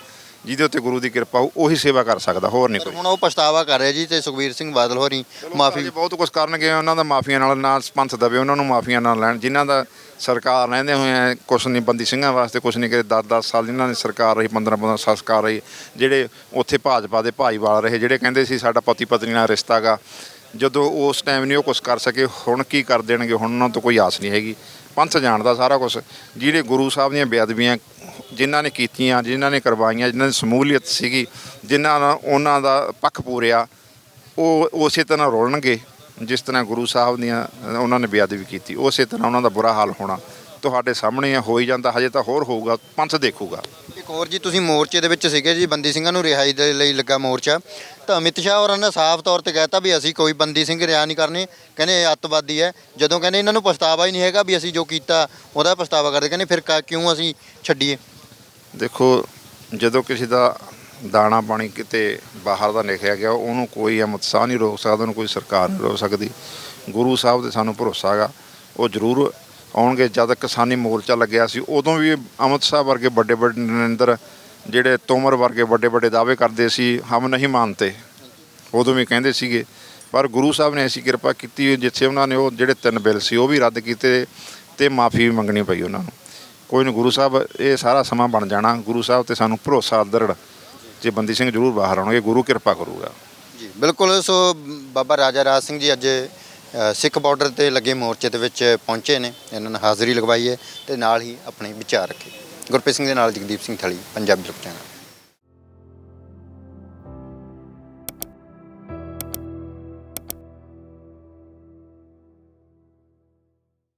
ਜਿਹਦੇ ਉੱਤੇ ਗੁਰੂ ਦੀ ਕਿਰਪਾ ਹੋਊ ਉਹੀ ਸੇਵਾ ਕਰ ਸਕਦਾ ਹੋਰ ਨਹੀਂ ਕੋਈ। ਹੁਣ ਉਹ ਪਛਤਾਵਾ ਕਰ ਰਿਹਾ ਜੀ ਤੇ ਸੁਖਬੀਰ ਸਿੰਘ ਬਾਦਲ ਹੋਰੀ ਮਾਫੀ ਬਹੁਤ ਕੁਝ ਕਰਨਗੇ ਉਹਨਾਂ ਦਾ ਮਾਫੀਆਂ ਨਾਲ ਨਾ ਪੰਥ ਦਵੇ ਉਹਨਾਂ ਨੂੰ ਮਾਫੀਆਂ ਨਾਲ ਲੈਣ ਜਿਨ੍ਹਾਂ ਦਾ ਸਰਕਾਰ ਰਹਿੰਦੇ ਹੋਏ ਆ ਕੁਛ ਨਹੀਂ ਬੰਦੀ ਸਿੰਘਾਂ ਵਾਸਤੇ ਕੁਛ ਨਹੀਂ ਕਰੇ 10-10 ਸਾਲ ਜਿਨ੍ਹਾਂ ਨੇ ਸਰਕਾਰ ਰਹੀ 15-15 ਸਾਲ ਸਰਕਾਰ ਰਹੀ ਜਿਹੜੇ ਉੱਥੇ ਭਾਜਪਾ ਦੇ ਭਾਈਵਾਲ ਰਹੇ ਜਿਹੜੇ ਕਹਿੰਦੇ ਸੀ ਸਾਡਾ ਪਤੀ ਪਤਨੀ ਨਾਲ ਰਿਸ਼ਤਾ ਗਾ ਜਦੋਂ ਉਸ ਟਾਈਮ ਨਹੀਂ ਉਹ ਕੁਝ ਕਰ ਸਕੇ ਹੁਣ ਕੀ ਕਰ ਦੇਣਗੇ? ਹੁਣ ਉਹਨਾਂ ਤੋਂ ਕੋਈ ਆਸ ਨਹੀਂ ਹੈਗੀ। ਪੰਥ ਜਾਣਦਾ ਸਾਰਾ ਕੁਝ ਜਿਹੜੇ ਗੁਰੂ ਸਾਹਿਬ ਦੀਆਂ ਬੇਅਦਬੀਆਂ ਜਿਨ੍ਹਾਂ ਨੇ ਕੀਤੀਆਂ ਜਿਨ੍ਹਾਂ ਨੇ ਕਰਵਾਈਆਂ ਜਿਨ੍ਹਾਂ ਦੀ ਸਮੂਲੀਅਤ ਸੀਗੀ ਜਿਨ੍ਹਾਂ ਨਾਲ ਉਹਨਾਂ ਦਾ ਪੱਖ ਪੂਰਿਆ ਉਹ ਉਸੇ ਤਰ੍ਹਾਂ ਰੋਲਣਗੇ ਜਿਸ ਤਰ੍ਹਾਂ ਗੁਰੂ ਸਾਹਿਬ ਦੀਆਂ ਉਹਨਾਂ ਨੇ ਬੇਅਦਬੀ ਕੀਤੀ। ਉਸੇ ਤਰ੍ਹਾਂ ਉਹਨਾਂ ਦਾ ਬੁਰਾ ਹਾਲ ਹੋਣਾ। ਤੁਹਾਡੇ ਸਾਹਮਣੇ ਆ, ਹੋ ਹੀ ਜਾਂਦਾ। ਹਜੇ ਤਾਂ ਹੋਰ ਹੋਊਗਾ। ਪੰਥ ਦੇਖੂਗਾ। ਹੋਰ ਜੀ, ਤੁਸੀਂ ਮੋਰਚੇ ਦੇ ਵਿੱਚ ਸੀਗੇ ਜੀ, ਬੰਦੀ ਸਿੰਘਾਂ ਨੂੰ ਰਿਹਾਈ ਦੇ ਲਈ ਲੱਗਾ ਮੋਰਚਾ। ਤਾਂ ਅਮਿਤ ਸ਼ਾਹ ਹੋਰਾਂ ਨੇ ਸਾਫ਼ ਤੌਰ ਤੇ ਕਹਿਤਾ ਵੀ ਅਸੀਂ ਕੋਈ ਬੰਦੀ ਸਿੰਘ ਰਿਹਾ ਨਹੀਂ ਕਰਨੇ। ਕਹਿੰਦੇ ਇਹ ਅੱਤਵਾਦੀ ਹੈ। ਜਦੋਂ ਕਹਿੰਦੇ ਇਹਨਾਂ ਨੂੰ ਪਛਤਾਵਾ ਹੀ ਨਹੀਂ ਹੈਗਾ ਵੀ ਅਸੀਂ ਜੋ ਕੀਤਾ, ਉਹਦਾ ਪਛਤਾਵਾ ਕਰਦੇ। ਕਹਿੰਦੇ ਫਿਰ ਕਾ- ਕਿਉਂ ਅਸੀਂ ਛੱਡੀਏ? ਦੇਖੋ, ਜਦੋਂ ਕਿਸੇ ਦਾ ਦਾਣਾ ਪਾਣੀ ਕਿਤੇ ਬਾਹਰ ਦਾ ਲਿਖਿਆ ਗਿਆ, ਉਹਨੂੰ ਕੋਈ ਅਮਤਸਾਹ ਨਹੀਂ ਰੋਕ ਸਕਦਾ, ਉਹਨੂੰ ਕੋਈ ਸਰਕਾਰ ਨਹੀਂ ਰੋਕ ਸਕਦੀ। ਗੁਰੂ ਸਾਹਿਬ ਤੇ ਸਾਨੂੰ ਭਰੋਸਾ ਹੈਗਾ, ਉਹ ਜ਼ਰੂਰ ਆਉਣਗੇ ਜਦ ਕਿਸਾਨੀ ਮੋਰਚਾ ਲੱਗਿਆ ਸੀ, ਉਦੋਂ ਵੀ ਅਮਿਤ ਸਾਹਿਬ ਵਰਗੇ ਵੱਡੇ ਵੱਡੇ ਨਰਿੰਦਰ ਜਿਹੜੇ ਤੋਮਰ ਵਰਗੇ ਵੱਡੇ ਵੱਡੇ ਦਾਅਵੇ ਕਰਦੇ ਸੀ, ਹਮ ਨਹੀਂ ਮੰਨਤੇ। ਉਦੋਂ ਵੀ ਕਹਿੰਦੇ ਸੀਗੇ। ਪਰ ਗੁਰੂ ਸਾਹਿਬ ਨੇ ਐਸੀ ਕਿਰਪਾ ਕੀਤੀ ਜਿੱਥੇ ਉਹਨਾਂ ਨੇ ਉਹ ਜਿਹੜੇ ਤਿੰਨ ਬਿੱਲ ਸੀ, ਉਹ ਵੀ ਰੱਦ ਕੀਤੇ ਤੇ ਮਾਫੀ ਵੀ ਮੰਗਣੀ ਪਈ ਉਹਨਾਂ ਨੂੰ। ਕੋਈ ਨਹੀਂ, ਗੁਰੂ ਸਾਹਿਬ, ਇਹ ਸਾਰਾ ਸਮਾਂ ਬਣ ਜਾਣਾ। ਗੁਰੂ ਸਾਹਿਬ ਤੇ ਸਾਨੂੰ ਭਰੋਸਾ ਦਰੜ ਜੇ ਬੰਦੀ ਸਿੰਘ ਜ਼ਰੂਰ ਬਾਹਰ ਆਉਣਗੇ। ਗੁਰੂ ਕਿਰਪਾ ਕਰੂਗਾ। ਜੀ, ਬਿਲਕੁਲ। ਸੋ ਬਾਬਾ ਰਾਜਾ ਰਾਜ ਸਿੰਘ ਜੀ ਅੱਜ ਸਿੱਖ ਬਾਰਡਰ ਤੇ ਲੱਗੇ ਮੋਰਚੇ ਦੇ ਵਿੱਚ ਪਹੁੰਚੇ ਨੇ। ਇਹਨਾਂ ਨੇ ਹਾਜ਼ਰੀ ਲਗਵਾਈ ਹੈ ਤੇ ਨਾਲ ਹੀ ਆਪਣੇ ਵਿਚਾਰ ਰੱਖੇ। ਗੁਰਪ੍ਰੀਤ ਸਿੰਘ ਦੇ ਨਾਲ ਜਗਦੀਪ ਸਿੰਘ ਥਲੀ, ਪੰਜਾਬੀ ਲੋਕ ਚੈਨਲ।